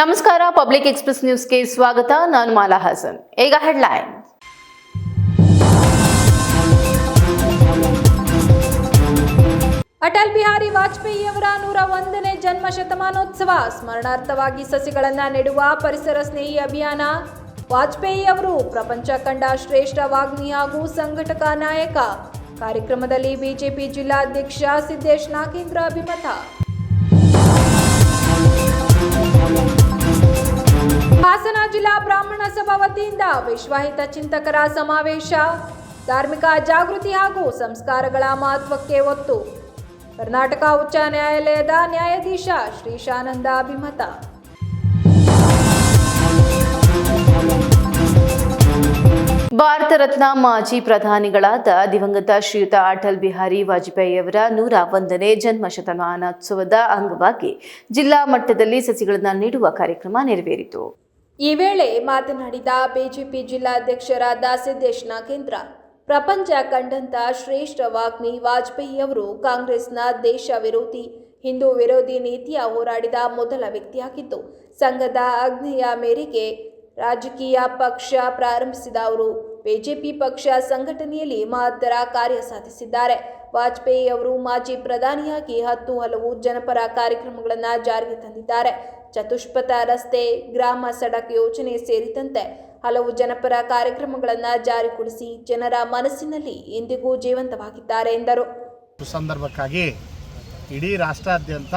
ನಮಸ್ಕಾರ public express ನ್ಯೂಸ್ಗೆ ಸ್ವಾಗತ. ನಾನು ಮಾಲಾ ಹಸನ್. ಈಗ ಹೆಡ್ಲೈನ್ ಅಟಲ್ ಬಿಹಾರಿ ವಾಜಪೇಯಿಯವರ ನೂರ ಒಂದನೇ ಜನ್ಮ ಶತಮಾನೋತ್ಸವ. ಸ್ಮರಣಾರ್ಥವಾಗಿ ಸಸಿಗಳನ್ನು ನೆಡುವ ಪರಿಸರ ಸ್ನೇಹಿ ಅಭಿಯಾನ. ವಾಜಪೇಯಿ ಅವರು ಪ್ರಪಂಚ ಕಂಡ ಶ್ರೇಷ್ಠ ವಾಗ್ಮಿ ಹಾಗೂ ಸಂಘಟಕ ನಾಯಕ. ಕಾರ್ಯಕ್ರಮದಲ್ಲಿ ಬಿಜೆಪಿ ಜಿಲ್ಲಾಧ್ಯಕ್ಷ ಸಿದ್ದೇಶ್ ನಾಗೇಂದ್ರ ಅಭಿಮತ. ಹಾಸನ ಜಿಲ್ಲಾ ಬ್ರಾಹ್ಮಣ ಸಭಾ ವತಿಯಿಂದ ವಿಶ್ವಹಿತ ಚಿಂತಕರ ಸಮಾವೇಶ. ಧಾರ್ಮಿಕ ಜಾಗೃತಿ ಹಾಗೂ ಸಂಸ್ಕಾರಗಳ ಮಹತ್ವಕ್ಕೆ ಒತ್ತು. ಕರ್ನಾಟಕ ಉಚ್ಚ ನ್ಯಾಯಾಲಯದ ನ್ಯಾಯಾಧೀಶ ಶ್ರೀಶಾನಂದ ಅಭಿಮತ. ಭಾರತ ರತ್ನ ಮಾಜಿ ಪ್ರಧಾನಿಗಳಾದ ದಿವಂಗತ ಶ್ರೀಯುತ ಅಟಲ್ ಬಿಹಾರಿ ವಾಜಪೇಯಿಯವರ ನೂರ ಒಂದನೇ ಜನ್ಮ ಶತಮಾನೋತ್ಸವದ ಅಂಗವಾಗಿ ಜಿಲ್ಲಾ ಮಟ್ಟದಲ್ಲಿ ಸಸಿಗಳನ್ನು ನೀಡುವ ಕಾರ್ಯಕ್ರಮ ನೆರವೇರಿತು. ಈ ವೇಳೆ ಮಾತನಾಡಿದ ಬಿಜೆಪಿ ಜಿಲ್ಲಾಧ್ಯಕ್ಷರಾದ ಸಿದ್ದೇಶ್ ನಾಗೇಂದ್ರ ಪ್ರಪಂಚ ಕಂಡಂತ ಶ್ರೇಷ್ಠ ವಾಗ್ಮಿ ವಾಜಪೇಯಿಯವರು ಕಾಂಗ್ರೆಸ್ನ ದೇಶ ವಿರೋಧಿ ಹಿಂದೂ ವಿರೋಧಿ ನೀತಿಯ ಹೋರಾಡಿದ ಮೊದಲ ವ್ಯಕ್ತಿಯಾಗಿದ್ದು, ಸಂಘದ ಅಗ್ನಿಯ ಮೇರೆಗೆ ರಾಜಕೀಯ ಪಕ್ಷ ಪ್ರಾರಂಭಿಸಿದ ಅವರು ಬಿಜೆಪಿ ಪಕ್ಷ ಸಂಘಟನೆಯಲ್ಲಿ ಮಹತ್ತರ ಕಾರ್ಯ ಸಾಧಿಸಿದ್ದಾರೆ. ವಾಜಪೇಯಿ ಅವರು ಮಾಜಿ ಪ್ರಧಾನಿಯಾಗಿ ಹತ್ತು ಹಲವು ಜನಪರ ಕಾರ್ಯಕ್ರಮಗಳನ್ನು ಜಾರಿಗೆ ತಂದಿದ್ದಾರೆ. ಚತುಷ್ಪಥ ರಸ್ತೆ ಗ್ರಾಮ ಸಡಕ್ ಯೋಜನೆ ಸೇರಿದಂತೆ ಹಲವು ಜನಪರ ಕಾರ್ಯಕ್ರಮಗಳನ್ನು ಜಾರಿಗೊಳಿಸಿ ಜನರ ಮನಸ್ಸಿನಲ್ಲಿ ಎಂದಿಗೂ ಜೀವಂತವಾಗಿದ್ದಾರೆ ಎಂದರು. ಸಂದರ್ಭಕ್ಕಾಗಿ ಇಡೀ ರಾಷ್ಟ್ರಾದ್ಯಂತ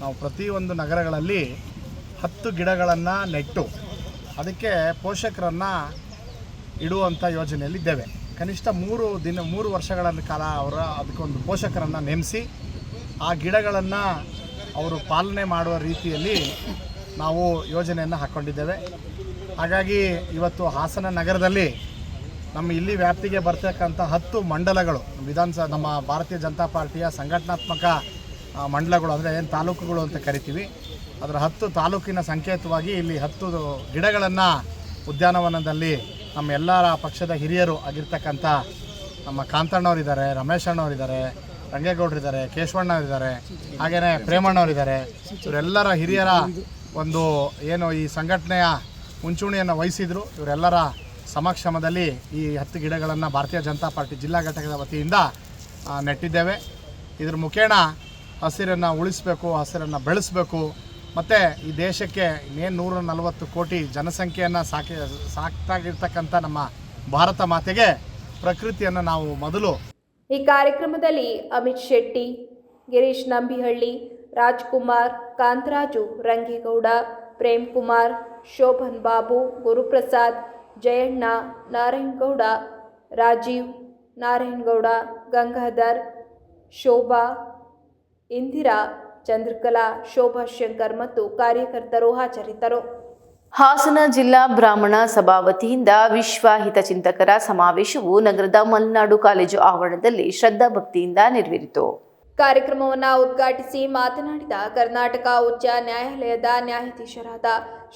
ನಾವು ಪ್ರತಿಯೊಂದು ನಗರಗಳಲ್ಲಿ ಹತ್ತು ಗಿಡಗಳನ್ನು ನೆಟ್ಟು ಅದಕ್ಕೆ ಪೋಷಕರನ್ನು ಇಡುವಂಥ ಯೋಜನೆಯಲ್ಲಿದ್ದೇವೆ. ಕನಿಷ್ಠ ಮೂರು ದಿನ, ಮೂರು ವರ್ಷಗಳ ಕಾಲ ಅವರ ಅದಕ್ಕೊಂದು ಪೋಷಕರನ್ನು ನೇಮಿಸಿ ಆ ಗಿಡಗಳನ್ನು ಅವರು ಪಾಲನೆ ಮಾಡುವ ರೀತಿಯಲ್ಲಿ ನಾವು ಯೋಜನೆಯನ್ನು ಹಾಕ್ಕೊಂಡಿದ್ದೇವೆ. ಹಾಗಾಗಿ ಇವತ್ತು ಹಾಸನ ನಗರದಲ್ಲಿ ನಮ್ಮ ಇಲ್ಲಿ ವ್ಯಾಪ್ತಿಗೆ ಬರ್ತಕ್ಕಂಥ ಹತ್ತು ಮಂಡಲಗಳು, ವಿಧಾನಸಭೆ, ನಮ್ಮ ಭಾರತೀಯ ಜನತಾ ಪಾರ್ಟಿಯ ಸಂಘಟನಾತ್ಮಕ ಮಂಡಲಗಳು ಅಂದರೆ ಏನು ತಾಲೂಕುಗಳು ಅಂತ ಕರಿತೀವಿ. ಅದರ ಹತ್ತು ತಾಲೂಕಿನ ಸಂಕೇತವಾಗಿ ಇಲ್ಲಿ ಹತ್ತು ಗಿಡಗಳನ್ನು ಉದ್ಯಾನವನದಲ್ಲಿ ನಮ್ಮ ಎಲ್ಲರ ಪಕ್ಷದ ಹಿರಿಯರು ಆಗಿರ್ತಕ್ಕಂಥ ನಮ್ಮ ಕಾಂತಣ್ಣವರಿದ್ದಾರೆ ರಮೇಶ್ ಅಣ್ಣವರಿದ್ದಾರೆ ರಂಗೇಗೌಡರಿದ್ದಾರೆ ಇದ್ದಾರೆ ಹಾಗೆಯೇ ಪ್ರೇಮಣ್ಣವರಿದ್ದಾರೆ. ಇವರೆಲ್ಲರ ಹಿರಿಯರ ಒಂದು ಏನು ಈ ಸಂಘಟನೆಯ ಮುಂಚೂಣಿಯನ್ನು ವಹಿಸಿದ್ರು. ಇವರೆಲ್ಲರ ಸಮಕ್ಷಮದಲ್ಲಿ ಈ ಹತ್ತು ಗಿಡಗಳನ್ನು ಭಾರತೀಯ ಜನತಾ ಪಾರ್ಟಿ ಜಿಲ್ಲಾ ಘಟಕದ ವತಿಯಿಂದ ನೆಟ್ಟಿದ್ದೇವೆ. ಇದ್ರ ಮುಖೇಣ ಹಸಿರನ್ನು ಉಳಿಸಬೇಕು, ಹಸಿರನ್ನು ಬೆಳೆಸಬೇಕು. ಮತ್ತು ಈ ದೇಶಕ್ಕೆ ಇನ್ನೇನು ನೂರ ನಲವತ್ತು ಕೋಟಿ ಜನಸಂಖ್ಯೆಯನ್ನು ಸಾಕಿ, ಸಾಕ್ತಾಗಿರ್ತಕ್ಕಂಥ ನಮ್ಮ ಭಾರತ ಮಾತೆಗೆ ಪ್ರಕೃತಿಯನ್ನು ನಾವು ಮೊದಲು ಈ ಕಾರ್ಯಕ್ರಮದಲ್ಲಿ ಅಮಿತ್ ಶೆಟ್ಟಿ, ಗಿರೀಶ್ ನಂಬಿಹಳ್ಳಿ, ರಾಜ್ಕುಮಾರ್, ಕಾಂತರಾಜು ರಂಗೇಗೌಡ ಪ್ರೇಮ್ ಕುಮಾರ್ ಶೋಭನ್ ಬಾಬು, ಗುರುಪ್ರಸಾದ್, ಜಯಣ್ಣ, ನಾರಾಯಣಗೌಡ, ರಾಜೀವ್, ನಾರಾಯಣಗೌಡ, ಗಂಗಾಧರ್, ಶೋಭಾ, ಇಂದಿರಾ, ಚಂದ್ರಕಲಾ, ಶೋಭಾ ಶಂಕರ್ ಮತ್ತು ಕಾರ್ಯಕರ್ತರು ಹಾಜರಿದ್ದರು. ಹಾಸನ ಜಿಲ್ಲಾ ಬ್ರಾಹ್ಮಣ ಸಭಾ ವತಿಯಿಂದ ವಿಶ್ವ ಹಿತಚಿಂತಕರ ಸಮಾವೇಶವು ನಗರದ ಮಲೆನಾಡು ಕಾಲೇಜು ಆವರಣದಲ್ಲಿ ಶ್ರದ್ಧಾ ಭಕ್ತಿಯಿಂದ ನೆರವೇರಿತು. ಕಾರ್ಯಕ್ರಮವನ್ನು ಉದ್ಘಾಟಿಸಿ ಮಾತನಾಡಿದ ಕರ್ನಾಟಕ ಉಚ್ಚ ನ್ಯಾಯಾಲಯದ ನ್ಯಾಯಾಧೀಶರಾದ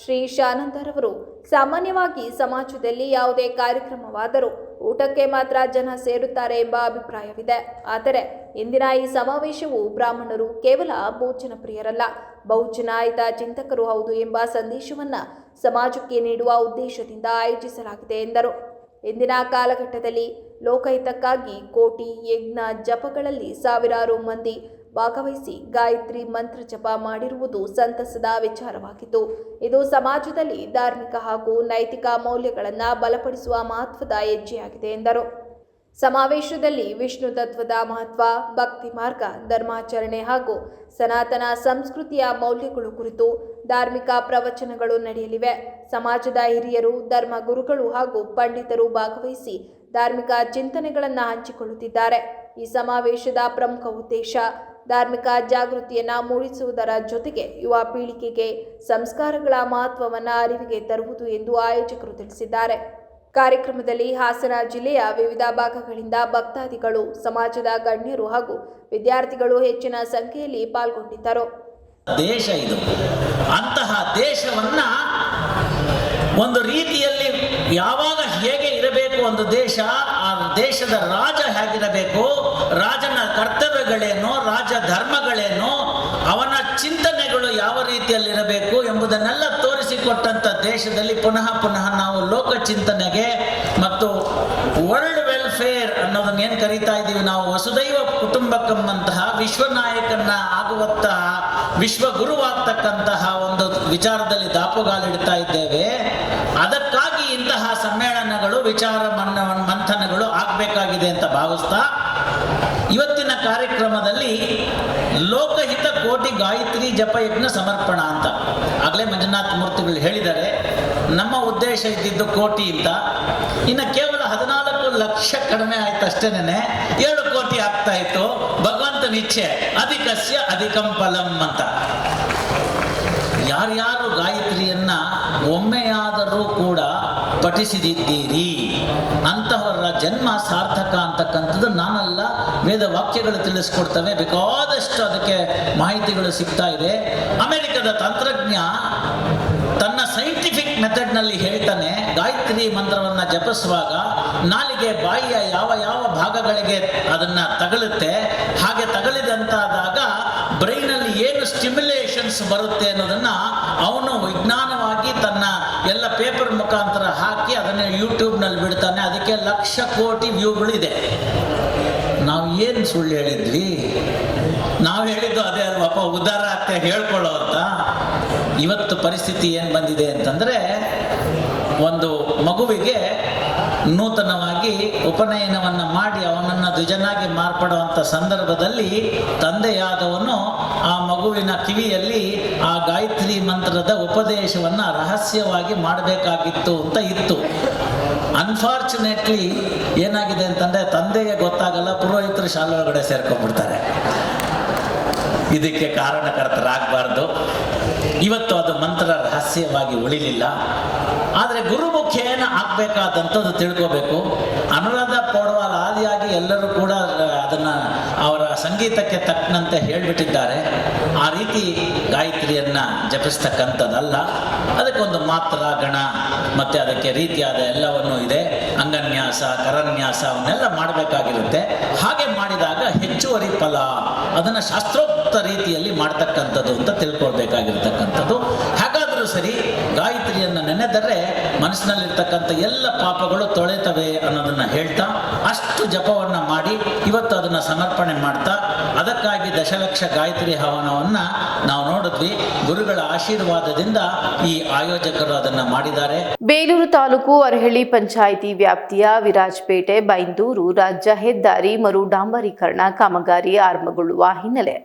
ಶ್ರೀ ಶಾನಂದರವರು ಸಾಮಾನ್ಯವಾಗಿ ಸಮಾಜದಲ್ಲಿ ಯಾವುದೇ ಕಾರ್ಯಕ್ರಮವಾದರೂ ಊಟಕ್ಕೆ ಮಾತ್ರ ಜನ ಸೇರುತ್ತಾರೆ ಎಂಬ ಅಭಿಪ್ರಾಯವಿದೆ. ಆದರೆ ಇಂದಿನ ಈ ಸಮಾವೇಶವು ಬ್ರಾಹ್ಮಣರು ಕೇವಲ ಭೋಜನ ಪ್ರಿಯರಲ್ಲ ಬಹುಜನ ಹಿತ ಚಿಂತಕರು ಹೌದು ಎಂಬ ಸಂದೇಶವನ್ನ ಸಮಾಜಕ್ಕೆ ನೀಡುವ ಉದ್ದೇಶದಿಂದ ಆಯೋಜಿಸಲಾಗಿದೆ ಎಂದರು. ಇಂದಿನ ಕಾಲಘಟ್ಟದಲ್ಲಿ ಲೋಕಹಿತಕ್ಕಾಗಿ ಕೋಟಿ ಯಜ್ಞ ಜಪಗಳಲ್ಲಿ ಸಾವಿರಾರು ಮಂದಿ ಭಾಗವಹಿಸಿ ಗಾಯತ್ರಿ ಮಂತ್ರ ಜಪ ಮಾಡಿರುವುದು ಸಂತಸದ ವಿಚಾರವಾಗಿತ್ತು. ಇದು ಸಮಾಜದಲ್ಲಿ ಧಾರ್ಮಿಕ ಹಾಗೂ ನೈತಿಕ ಮೌಲ್ಯಗಳನ್ನು ಬಲಪಡಿಸುವ ಮಹತ್ವದ ಹೆಜ್ಜೆಯಾಗಿದೆ ಎಂದರು. ಸಮಾವೇಶದಲ್ಲಿ ವಿಷ್ಣು ತತ್ವದ ಮಹತ್ವ, ಭಕ್ತಿ ಮಾರ್ಗ, ಧರ್ಮಾಚರಣೆ ಹಾಗೂ ಸನಾತನ ಸಂಸ್ಕೃತಿಯ ಮೌಲ್ಯಗಳು ಕುರಿತು ಧಾರ್ಮಿಕ ಪ್ರವಚನಗಳು ನಡೆಯಲಿವೆ. ಸಮಾಜದ ಹಿರಿಯರು, ಧರ್ಮ ಗುರುಗಳು ಹಾಗೂ ಪಂಡಿತರು ಭಾಗವಹಿಸಿ ಧಾರ್ಮಿಕ ಚಿಂತನೆಗಳನ್ನು ಹಂಚಿಕೊಳ್ಳುತ್ತಿದ್ದಾರೆ. ಈ ಸಮಾವೇಶದ ಪ್ರಮುಖ ಉದ್ದೇಶ ಧಾರ್ಮಿಕ ಜಾಗೃತಿಯನ್ನು ಮೂಡಿಸುವುದರ ಜೊತೆಗೆ ಯುವ ಪೀಳಿಗೆಗೆ ಸಂಸ್ಕಾರಗಳ ಮಹತ್ವವನ್ನು, ಅರಿವಿಗೆ ತರುವುದು ಎಂದು ಆಯೋಜಕರು ತಿಳಿಸಿದ್ದಾರೆ. ಕಾರ್ಯಕ್ರಮದಲ್ಲಿ ಹಾಸನ ಜಿಲ್ಲೆಯ ವಿವಿಧ ಭಾಗಗಳಿಂದ ಭಕ್ತಾದಿಗಳು, ಸಮಾಜದ ಗಣ್ಯರು ಹಾಗೂ ವಿದ್ಯಾರ್ಥಿಗಳು ಹೆಚ್ಚಿನ ಸಂಖ್ಯೆಯಲ್ಲಿ ಪಾಲ್ಗೊಂಡಿದ್ದರು. ದೇಶ ಇದು. ಅಂತಹ ದೇಶವನ್ನ ಒಂದು ರೀತಿಯಲ್ಲಿ ಯಾವಾಗ ಹೇಗೆ ಇರಬೇಕು ಒಂದು ದೇಶ, ಆ ದೇಶದ ರಾಜ ಹೇಗಿರಬೇಕು, ರಾಜನ ಕರ್ತವ್ಯಗಳೇನು, ರಾಜ ಧರ್ಮಗಳೇನು, ಅವನ ಚಿಂತನೆಗಳು ಯಾವ ರೀತಿಯಲ್ಲಿರಬೇಕು ಎಂಬುದನ್ನೆಲ್ಲ ತೋರಿಸಿಕೊಟ್ಟಂತ ದೇಶದಲ್ಲಿ ಪುನಃ ಪುನಃ ನಾವು ಲೋಕ ಚಿಂತನೆಗೆ ಮತ್ತು ವರ್ಲ್ಡ್ ವೆಲ್ಫೇರ್ ಅನ್ನೋದನ್ನ ಏನು ಕರಿತಾ ಇದ್ದೀವಿ ನಾವು ವಸುದೈವ ಕುಟುಂಬಕಮ್ಮಂತಹ ವಿಶ್ವನಾಯಕನ ಆಗುವಂತಹ ವಿಶ್ವ ಗುರುವಾಗ್ತಕ್ಕಂತಹ ಒಂದು ವಿಚಾರದಲ್ಲಿ ದಾಪುಗಾಲಿಡ್ತಾ ಇದ್ದೇವೆ. ಅದಕ್ಕಾಗಿ ಇಂತಹ ಸಮ್ಮೇಳನಗಳು, ವಿಚಾರ ಮಂಥನಗಳು ಆಗಬೇಕಾಗಿದೆ ಅಂತ ಭಾವಿಸ್ತಾ ಇವತ್ತಿನ ಕಾರ್ಯಕ್ರಮದಲ್ಲಿ ಲೋಕಹಿತ ಕೋಟಿ ಗಾಯತ್ರಿ ಜಪಯಜ್ಞ ಸಮರ್ಪಣ ಅಂತ. ಆಗಲೇ ಮಂಜುನಾಥ್ ಮೂರ್ತಿಗಳು ಹೇಳಿದ್ದಾರೆ, ನಮ್ಮ ಉದ್ದೇಶ ಇದ್ದಿದ್ದು ಕೋಟಿ ಅಂತ. ಇನ್ನು ಕೇವಲ ಹದಿನಾಲ್ಕು ಲಕ್ಷ ಕಡಿಮೆ ಆಯ್ತು ಅಷ್ಟೇನೆ ಏಳು ಕೋಟಿ ಆಗ್ತಾ ಇತ್ತು. ಭಗವಂತನ ಇಚ್ಛೆ ಅಧಿಕಸ್ಯ ಅಧಿಕಂ ಫಲಂ ಅಂತ. ಯಾರ್ಯಾರು ಗಾಯತ್ರಿಯನ್ನ ಒಮ್ಮೆಯಾದರೂ ಕೂಡ ಪಠಿಸಿದಿದ್ದೀರಿ. ಅಂತಹವರ ಜನ್ಮ ಸಾರ್ಥಕ ಅಂತಕ್ಕಂಥದ್ದು ನಾನಲ್ಲ. ವೇದ ವಾಕ್ಯಗಳು ತಿಳಿಸ್ಕೊಡ್ತವೆ. ಬೇಕಾದಷ್ಟು ಅದಕ್ಕೆ ಮಾಹಿತಿಗಳು ಸಿಗ್ತಾ ಇದೆ. ಅಮೆರಿಕದ ತಂತ್ರಜ್ಞ ತನ್ನ ಸೈಂಟಿಫಿಕ್ ಮೆಥಡ್ನಲ್ಲಿ ಹೇಳ್ತಾನೆ, ಗಾಯತ್ರಿ ಮಂತ್ರವನ್ನು ಜಪಿಸುವಾಗ ನಾಲಿಗೆ ಬಾಯಿಯ ಯಾವ ಯಾವ ಭಾಗಗಳಿಗೆ ಅದನ್ನ ತಗಲುತ್ತೆ, ಹಾಗೆ ತಗಲಿದಂತಾದಾಗ ಬ್ರೈನಲ್ಲಿ ಏನು ಸ್ಟಿಮ್ಯುಲೇಷನ್ಸ್ ಬರುತ್ತೆ ಅನ್ನೋದನ್ನ ಅವನು ವಿಜ್ಞಾನವಾಗಿ ತನ್ನ ಎಲ್ಲ ಪೇಪರ್ ಮುಖಾಂತರ ಹಾಕಿ ಅದನ್ನು ಯೂಟ್ಯೂಬ್ನಲ್ಲಿ ಬಿಡ್ತಾನೆ. ಅದಕ್ಕೆ ಲಕ್ಷ ಕೋಟಿ ವ್ಯೂಗಳಿದೆ. ನಾವು ಏನು ಸುಳ್ಳು ಹೇಳಿದ್ವಿ? ನಾವು ಹೇಳಿದ್ದು ಅದೇ ಅಲ್ವಪ್ಪ ಉದಾರ ಆಗ್ತಾ ಹೇಳ್ಕೊಳ್ಳೋ ಅಂತ. ಇವತ್ತು ಪರಿಸ್ಥಿತಿ ಏನು ಬಂದಿದೆ ಅಂತಂದರೆ ಒಂದು ಮಗುವಿಗೆ ನೂತನವಾಗಿ ಉಪನಯನವನ್ನು ಮಾಡಿ ಅವನನ್ನು ದ್ವಿಜನಾಗಿ ಮಾರ್ಪಡುವಂಥ ಸಂದರ್ಭದಲ್ಲಿ ತಂದೆಯಾದವನು ಆ ಮಗುವಿನ ಕಿವಿಯಲ್ಲಿ ಆ ಗಾಯತ್ರಿ ಮಂತ್ರದ ಉಪದೇಶವನ್ನು ರಹಸ್ಯವಾಗಿ ಮಾಡಬೇಕಾಗಿತ್ತು ಅಂತ ಇತ್ತು. ಅನ್ಫಾರ್ಚುನೇಟ್ಲಿ ಏನಾಗಿದೆ ಅಂತಂದರೆ ತಂದೆಗೆ ಗೊತ್ತಾಗಲ್ಲ, ಪುರೋಹಿತರು ಶಾಲೆ ಒಳಗಡೆ ಸೇರ್ಕೊಂಡ್ಬಿಡ್ತಾರೆ. ಇದಕ್ಕೆ ಕಾರಣಕರ್ತರಾಗಬಾರ್ದು ಇವತ್ತು ಅದು ಮಂತ್ರ ರಹಸ್ಯವಾಗಿ ಉಳಿಲಿಲ್ಲ. ಆದರೆ ಗುರುಮುಖೇನ ಆಗಬೇಕಾದಂಥದ್ದು ತಿಳ್ಕೋಬೇಕು. ಅನುರಾಧ ಪೌಡವಾಲ್ ಆದಿಯಾಗಿ ಎಲ್ಲರೂ ಕೂಡ ಅದನ್ನ ಅವರ ಸಂಗೀತಕ್ಕೆ ತಕ್ಕಂತೆ ಹೇಳಿಬಿಟ್ಟಿದ್ದಾರೆ. ಆ ರೀತಿ ಗಾಯತ್ರಿಯನ್ನ ಜಪಿಸ್ತಕ್ಕಂಥದ್ದಲ್ಲ. ಅದಕ್ಕೊಂದು ಮಾತ್ರ ಗಣ, ಮತ್ತೆ ಅದಕ್ಕೆ ರೀತಿಯಾದ ಎಲ್ಲವನ್ನೂ ಇದೆ. ಅಂಗನ್ಯಾಸ, ಕರನ್ಯಾಸ ಅವನ್ನೆಲ್ಲ ಮಾಡಬೇಕಾಗಿರುತ್ತೆ. ಹಾಗೆ ಮಾಡಿದಾಗ ಹೆಚ್ಚುವರಿ ಫಲ, ಅದನ್ನು ಶಾಸ್ತ್ರೋಕ್ತ ರೀತಿಯಲ್ಲಿ ಮಾಡ್ತಕ್ಕಂಥದ್ದು ಅಂತ ತಿಳ್ಕೊಳ್ಬೇಕಾಗಿರ್ತಕ್ಕಂಥದ್ದು. ಹಾಗಾದರೂ ಸರಿ ಗಾಯತ್ರಿಯನ್ನು ನೆನೆದರೆ ಮನಸ್ಸಿನಲ್ಲಿರ್ತಕ್ಕಂಥ ಎಲ್ಲ ಪಾಪಗಳು ತೊಳೆತವೆ ಅನ್ನೋದನ್ನ ಹೇಳ್ತಾ ಅಷ್ಟು ಜಪವನ್ನ ಮಾಡಿ ಇವತ್ತು ಅದನ್ನ ಸಮರ್ಪಣೆ ಮಾಡ್ತಾ ಅದಕ್ಕಾಗಿ ದಶಲಕ್ಷ ಗಾಯತ್ರಿ ಹವನವನ್ನ ನಾವು ನೋಡಿದ್ವಿ. ಗುರುಗಳ ಆಶೀರ್ವಾದದಿಂದ ಈ ಆಯೋಜಕರು ಅದನ್ನ ಮಾಡಿದ್ದಾರೆ. ಬೇಲೂರು ತಾಲೂಕು ಅರಹಳ್ಳಿ ಪಂಚಾಯಿತಿ ವ್ಯಾಪ್ತಿಯ ವಿರಾಜಪೇಟೆ ಬೈಂದೂರು ರಾಜ್ಯ ಹೆದ್ದಾರಿ ಮರು ಡಾಂಬರೀಕರಣ ಕಾಮಗಾರಿ ಆರಂಭಗೊಳ್ಳುವ ಹಿನ್ನೆಲೆ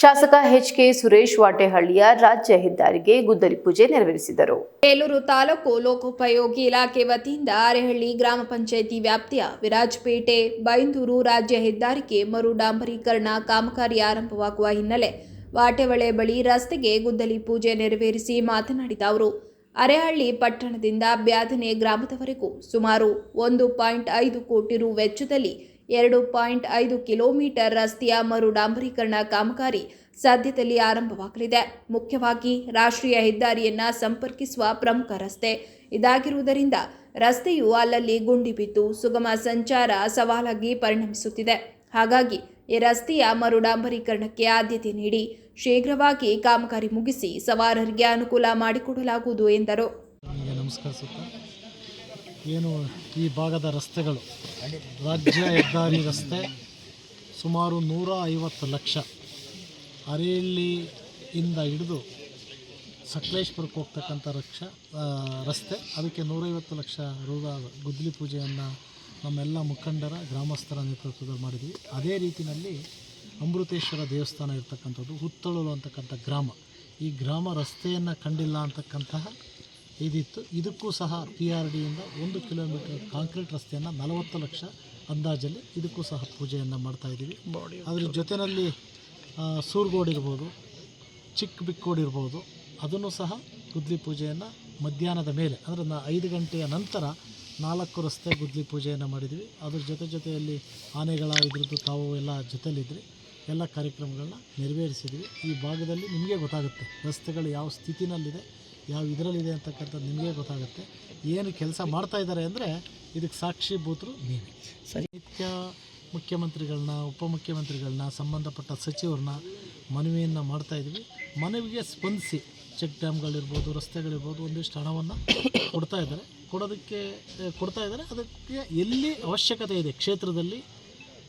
ಶಾಸಕ ಎಚ್ ಕೆ ಸುರೇಶ್ ವಾಟೆಹಳ್ಳಿಯ ರಾಜ್ಯ ಹೆದ್ದಾರಿಗೆ ಗುದ್ದಲಿ ಪೂಜೆ ನೆರವೇರಿಸಿದರು. ಬೇಲೂರು ತಾಲೂಕು ಲೋಕೋಪಯೋಗಿ ಇಲಾಖೆ ವತಿಯಿಂದ ಅರೆಹಳ್ಳಿ ಗ್ರಾಮ ಪಂಚಾಯಿತಿ ವ್ಯಾಪ್ತಿಯ ವಿರಾಜಪೇಟೆ, ಬೈಂದೂರು ರಾಜ್ಯ ಹೆದ್ದಾರಿಗೆ ಮರು ಡಾಂಬರೀಕರಣ ಕಾಮಗಾರಿ ಆರಂಭವಾಗುವ ಹಿನ್ನೆಲೆ ವಾಟೆವಳೆ ಬಳಿ ರಸ್ತೆಗೆ ಗುದ್ದಲಿ ಪೂಜೆ ನೆರವೇರಿಸಿ ಮಾತನಾಡಿದ ಅವರು, ಅರೆಹಳ್ಳಿ ಪಟ್ಟಣದಿಂದ ಬ್ಯಾದನೆ ಗ್ರಾಮದವರೆಗೂ ಸುಮಾರು ಒಂದು ಪಾಯಿಂಟ್ ಐದು ಕೋಟಿ ರು ವೆಚ್ಚದಲ್ಲಿ ಎರಡು ಪಾಯಿಂಟ್ ಐದು ಕಿಲೋಮೀಟರ್ ರಸ್ತೆಯ ಮರು ಡಾಂಬರೀಕರಣ ಕಾಮಗಾರಿ ಸದ್ಯದಲ್ಲಿ ಆರಂಭವಾಗಲಿದೆ. ಮುಖ್ಯವಾಗಿ ರಾಷ್ಟ್ರೀಯ ಹೆದ್ದಾರಿಯನ್ನ ಸಂಪರ್ಕಿಸುವ ಪ್ರಮುಖ ರಸ್ತೆ ಇದಾಗಿರುವುದರಿಂದ ರಸ್ತೆಯು ಅಲ್ಲಲ್ಲಿ ಗುಂಡಿ ಬಿದ್ದು ಸುಗಮ ಸಂಚಾರ ಸವಾಲಾಗಿ ಪರಿಣಮಿಸುತ್ತಿದೆ. ಹಾಗಾಗಿ ಈ ರಸ್ತೆಯ ಮರುಡಾಂಬರೀಕರಣಕ್ಕೆ ಆದ್ಯತೆ ನೀಡಿ ಶೀಘ್ರವಾಗಿ ಕಾಮಗಾರಿ ಮುಗಿಸಿ ಸವಾರರಿಗೆ ಅನುಕೂಲ ಮಾಡಿಕೊಡಲಾಗುವುದು ಎಂದರು. ಏನು ಈ ಭಾಗದ ರಸ್ತೆಗಳು ರಾಜ್ಯ ಹೆದ್ದಾರಿ ರಸ್ತೆ ಸುಮಾರು ನೂರ ಐವತ್ತು ಲಕ್ಷ ಅರೇಳಿಯಿಂದ ಹಿಡಿದು ಸಕಲೇಶ್ಪುರಕ್ಕೆ ಹೋಗ್ತಕ್ಕಂಥ ರಕ್ಷ ರಸ್ತೆ. ಅದಕ್ಕೆ ನೂರೈವತ್ತು ಲಕ್ಷ ರೋಗ ಗುದ್ದಲಿ ಪೂಜೆಯನ್ನು ನಮ್ಮೆಲ್ಲ ಮುಖಂಡರ ಗ್ರಾಮಸ್ಥರ ನೇತೃತ್ವದಲ್ಲಿ ಮಾಡಿದ್ವಿ. ಅದೇ ರೀತಿಯಲ್ಲಿ ಅಮೃತೇಶ್ವರ ದೇವಸ್ಥಾನ ಇರ್ತಕ್ಕಂಥದ್ದು ಹುತ್ತಳಲು ಅಂತಕ್ಕಂಥ ಗ್ರಾಮ. ಈ ಗ್ರಾಮ ರಸ್ತೆಯನ್ನು ಕಂಡಿಲ್ಲ ಅಂತಕ್ಕಂತಹ ಇದಿತ್ತು. ಇದಕ್ಕೂ ಸಹ ಪಿ ಆರ್ ಡಿಯಿಂದ ಒಂದು ಕಿಲೋಮೀಟರ್ ಕಾಂಕ್ರೀಟ್ ರಸ್ತೆಯನ್ನು ನಲವತ್ತು ಲಕ್ಷ ಅಂದಾಜಲ್ಲಿ ಇದಕ್ಕೂ ಸಹ ಪೂಜೆಯನ್ನು ಮಾಡ್ತಾ ಇದ್ದೀವಿ. ಅದ್ರ ಜೊತೆಯಲ್ಲಿ ಸೂರ್ಗೋಡ್ ಇರ್ಬೋದು ಚಿಕ್ಕ ಬಿಕ್ಕೋಡ್ ಇರ್ಬೋದು ಅದನ್ನು ಸಹ ಗುದ್ಲಿ ಪೂಜೆಯನ್ನು ಮಧ್ಯಾಹ್ನದ ಮೇಲೆ ಅಂದರೆ ನಾ ಐದು ಗಂಟೆಯ ನಂತರ ನಾಲ್ಕು ರಸ್ತೆ ಗುದ್ಲಿ ಪೂಜೆಯನ್ನು ಮಾಡಿದ್ವಿ. ಅದ್ರ ಜೊತೆ ಜೊತೆಯಲ್ಲಿ ಆನೆಗಳ ಇದ್ರದ್ದು ತಾವು ಎಲ್ಲ ಜೊತೆಯಲ್ಲಿದ್ದರೆ ಎಲ್ಲ ಕಾರ್ಯಕ್ರಮಗಳನ್ನ ನೆರವೇರಿಸಿದ್ವಿ. ಈ ಭಾಗದಲ್ಲಿ ನಿಮಗೆ ಗೊತ್ತಾಗುತ್ತೆ ರಸ್ತೆಗಳು ಯಾವ ಸ್ಥಿತಿನಲ್ಲಿದೆ ಯಾವ ಇದರಲ್ಲಿದೆ ಅಂತಕ್ಕಂಥದ್ದು ನಿಮಗೆ ಗೊತ್ತಾಗುತ್ತೆ. ಏನು ಕೆಲಸ ಮಾಡ್ತಾ ಇದ್ದಾರೆ ಅಂದರೆ ಇದಕ್ಕೆ ಸಾಕ್ಷಿಭೂತರು ನೀವೇ. ನಿತ್ಯ ಮುಖ್ಯಮಂತ್ರಿಗಳನ್ನ, ಉಪಮುಖ್ಯಮಂತ್ರಿಗಳನ್ನ, ಸಂಬಂಧಪಟ್ಟ ಸಚಿವರನ್ನ ಮನವಿಯನ್ನು ಮಾಡ್ತಾಯಿದ್ವಿ ಮನವಿಗೆ ಸ್ಪಂದಿಸಿ ಚೆಕ್ ಡ್ಯಾಮ್ಗಳಿರ್ಬೋದು ರಸ್ತೆಗಳಿರ್ಬೋದು ಒಂದಿಷ್ಟು ಹಣವನ್ನು ಕೊಡ್ತಾ ಇದ್ದಾರೆ. ಕೊಡೋದಕ್ಕೆ ಕೊಡ್ತಾ ಇದ್ದಾರೆ. ಅದಕ್ಕೆ ಎಲ್ಲಿ ಅವಶ್ಯಕತೆ ಇದೆ? ಕ್ಷೇತ್ರದಲ್ಲಿ,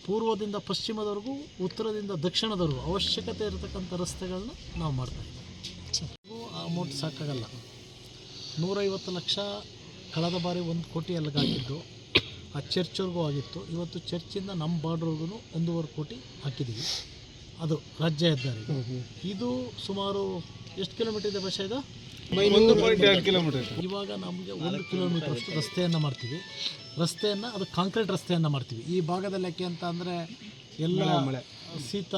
ಪೂರ್ವದಿಂದ ಪಶ್ಚಿಮದವರೆಗೂ, ಉತ್ತರದಿಂದ ದಕ್ಷಿಣದವರೆಗೂ ಅವಶ್ಯಕತೆ ಇರತಕ್ಕಂಥ ರಸ್ತೆಗಳನ್ನ ನಾವು ಮಾಡ್ತಾ ಇದ್ದೀವಿ. ಆ ಅಮೌಂಟ್ ಸಾಕಾಗಲ್ಲ. ನೂರೈವತ್ತು ಲಕ್ಷ ಕಳೆದ ಬಾರಿ ಒಂದು ಕೋಟಿ ಅಲ್ಲಿಗೆ ಹಾಕಿದ್ದು ಆ ಚರ್ಚ್ವರೆಗೂ ಆಗಿತ್ತು. ಇವತ್ತು ಚರ್ಚಿಂದ ನಮ್ಮ ಬಾರ್ಡ್ರ್ವರೆಗೂ ಒಂದೂವರೆ ಕೋಟಿ ಹಾಕಿದ್ದೀವಿ ಅದು ರಾಜ್ಯ ಹೆದ್ದಾರಿ ಇದು ಸುಮಾರು ಎಷ್ಟು ಕಿಲೋಮೀಟರ್ ಇದೆ ಬಸ್ ಇದು? ಇವಾಗ ನಮಗೆ ಒಂದು ಕಿಲೋಮೀಟರ್ ಅಷ್ಟು ರಸ್ತೆಯನ್ನು ಮಾಡ್ತೀವಿ. ರಸ್ತೆಯನ್ನು ಅದು ಕಾಂಕ್ರೀಟ್ ರಸ್ತೆಯನ್ನು ಮಾಡ್ತೀವಿ. ಈ ಭಾಗದಲ್ಲಿ ಯಾಕೆ ಅಂತ ಅಂದರೆ ಎಲ್ಲ ಶೀತ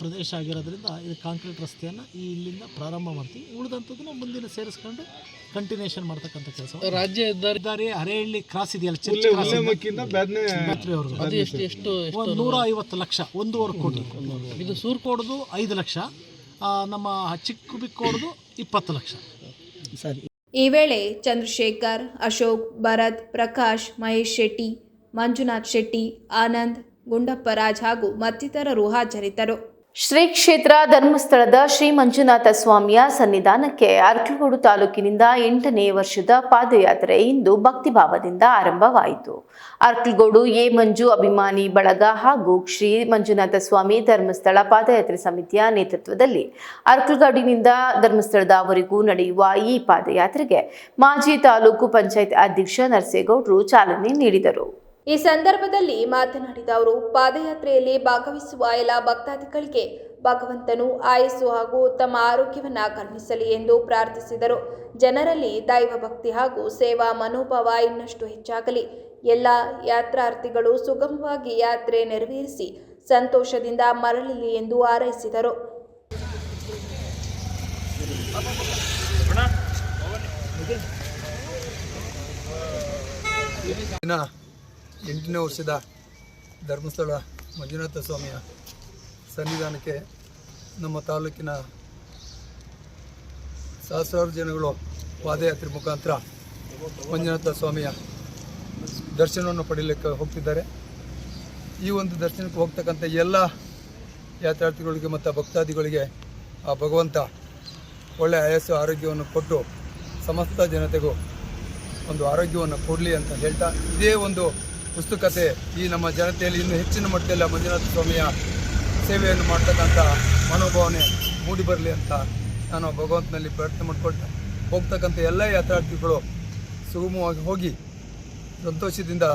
ಪ್ರದೇಶ ಆಗಿರೋದ್ರಿಂದ ಇದು ಕಾಂಕ್ರೀಟ್ ರಸ್ತೆಯನ್ನು ಈ ಇಲ್ಲಿಂದ ಪ್ರಾರಂಭ ಮಾಡ್ತೀವಿ. ಉಳಿದಂಥದ್ದನ್ನು ಮುಂದಿನ ಸೇರಿಸ್ಕೊಂಡು ಕಂಟಿನ್ಯೂಷನ್ ಮಾಡ್ತಕ್ಕಂಥ ಕೆಲಸ. ರಾಜ್ಯ ಹೆದ್ದಾರಿ ಹರೇಹಳ್ಳಿ ಕ್ರಾಸ್ ಇದೆಯಲ್ಲ ಚರ್ಚ್ ಕ್ರಾಸ್ ಅದು ಎಷ್ಟು ಒಂದು ನೂರ ಐವತ್ತು ಲಕ್ಷ ಒಂದೂವರೆ ಕೋಟಿ. ಇದು ಸೂರ್ಕೋಡ್ದು ಐದು ಲಕ್ಷ ನಮ್ಮ ಚಿಕ್ಕ ಬಿಕ್ಕೋಡ್ದು ಇಪ್ಪತ್ತು ಲಕ್ಷ. ಸರಿ. ಈ ವೇಳೆ ಚಂದ್ರಶೇಖರ್ ಅಶೋಕ್ ಭರತ್ ಪ್ರಕಾಶ್ ಮಹೇಶ್ ಶೆಟ್ಟಿ ಮಂಜುನಾಥ್ ಶೆಟ್ಟಿ ಆನಂದ್ ಗುಂಡಪ್ಪರಾಜ್ ಹಾಗೂ ಮತ್ತಿತರರು ಹಾಜರಿದ್ದರು. ಶ್ರೀ ಕ್ಷೇತ್ರ ಧರ್ಮಸ್ಥಳದ ಶ್ರೀ ಮಂಜುನಾಥ ಸ್ವಾಮಿಯ ಸನ್ನಿಧಾನಕ್ಕೆ ಅರ್ಕಲಗೂಡು ತಾಲೂಕಿನಿಂದ ಎಂಟನೇ ವರ್ಷದ ಪಾದಯಾತ್ರೆ ಇಂದು ಭಕ್ತಿಭಾವದಿಂದ ಆರಂಭವಾಯಿತು. ಅರ್ಕಲಗೂಡು ಎ ಮಂಜು ಅಭಿಮಾನಿ ಬಳಗ ಹಾಗೂ ಶ್ರೀ ಮಂಜುನಾಥ ಸ್ವಾಮಿ ಧರ್ಮಸ್ಥಳ ಪಾದಯಾತ್ರೆ ಸಮಿತಿಯ ನೇತೃತ್ವದಲ್ಲಿ ಅರ್ಕಲಗೂಡಿನಿಂದ ಧರ್ಮಸ್ಥಳದವರೆಗೂ ನಡೆಯುವ ಈ ಪಾದಯಾತ್ರೆಗೆ ಮಾಜಿ ತಾಲೂಕು ಪಂಚಾಯತ್ ಅಧ್ಯಕ್ಷ ನರಸೇಗೌಡರು ಚಾಲನೆ ನೀಡಿದರು. ಈ ಸಂದರ್ಭದಲ್ಲಿ ಮಾತನಾಡಿದ ಅವರು ಪಾದಯಾತ್ರೆಯಲ್ಲಿ ಭಾಗವಹಿಸುವ ಎಲ್ಲ ಭಕ್ತಾದಿಗಳಿಗೆ ಭಗವಂತನು ಆಯಸ್ಸು ಹಾಗೂ ಉತ್ತಮ ಆರೋಗ್ಯವನ್ನು ಕರುಣಿಸಲಿ ಎಂದು ಪ್ರಾರ್ಥಿಸಿದರು. ಜನರಲ್ಲಿ ದೈವ ಭಕ್ತಿ ಹಾಗೂ ಸೇವಾ ಮನೋಭಾವ ಇನ್ನಷ್ಟು ಹೆಚ್ಚಾಗಲಿ. ಎಲ್ಲ ಯಾತ್ರಾರ್ಥಿಗಳು ಸುಗಮವಾಗಿ ಯಾತ್ರೆ ನೆರವೇರಿಸಿ ಸಂತೋಷದಿಂದ ಮರಳಲಿ ಎಂದು ಹಾರೈಸಿದರು. ಎಂಟನೇ ವರ್ಷದ ಧರ್ಮಸ್ಥಳ ಮಂಜುನಾಥ ಸ್ವಾಮಿಯ ಸನ್ನಿಧಾನಕ್ಕೆ ನಮ್ಮ ತಾಲೂಕಿನ ಸಹಸ್ರಾರು ಜನಗಳು ಪಾದಯಾತ್ರೆ ಮುಖಾಂತರ ಮಂಜುನಾಥ ಸ್ವಾಮಿಯ ದರ್ಶನವನ್ನು ಪಡೆಯಲಿಕ್ಕೆ ಹೋಗ್ತಿದ್ದಾರೆ. ಈ ಒಂದು ದರ್ಶನಕ್ಕೆ ಹೋಗ್ತಕ್ಕಂಥ ಎಲ್ಲ ಯಾತ್ರಾರ್ಥಿಗಳಿಗೆ ಮತ್ತು ಭಕ್ತಾದಿಗಳಿಗೆ ಆ ಭಗವಂತ ಒಳ್ಳೆಯ ಆಯಸ್ಸು ಆರೋಗ್ಯವನ್ನು ಕೊಟ್ಟು ಸಮಸ್ತ ಜನತೆಗೂ ಒಂದು ಆರೋಗ್ಯವನ್ನು ಕೊಡಲಿ ಅಂತ ಹೇಳ್ತಾ ಇದೇ ಒಂದು ಪುಸ್ತಕತೆ ಈ ನಮ್ಮ ಜನತೆಯಲ್ಲಿ ಇನ್ನೂ ಹೆಚ್ಚಿನ ಮಟ್ಟದಲ್ಲಿ ಮಂಜುನಾಥ ಸ್ವಾಮಿಯ ಸೇವೆಯನ್ನು ಮಾಡ್ತಕ್ಕಂಥ ಮನೋಭಾವನೆ ಮೂಡಿ ಬರಲಿ ಅಂತ ನಾನು ಭಗವಂತನಲ್ಲಿ ಪ್ರಾರ್ಥನೆ ಮಾಡಿಕೊಳ್ತಾ ಹೋಗ್ತಕ್ಕಂಥ ಎಲ್ಲ ಯಾತ್ರಾರ್ಥಿಗಳು ಸುಗಮವಾಗಿ ಹೋಗಿ ಸಂತೋಷದಿಂದ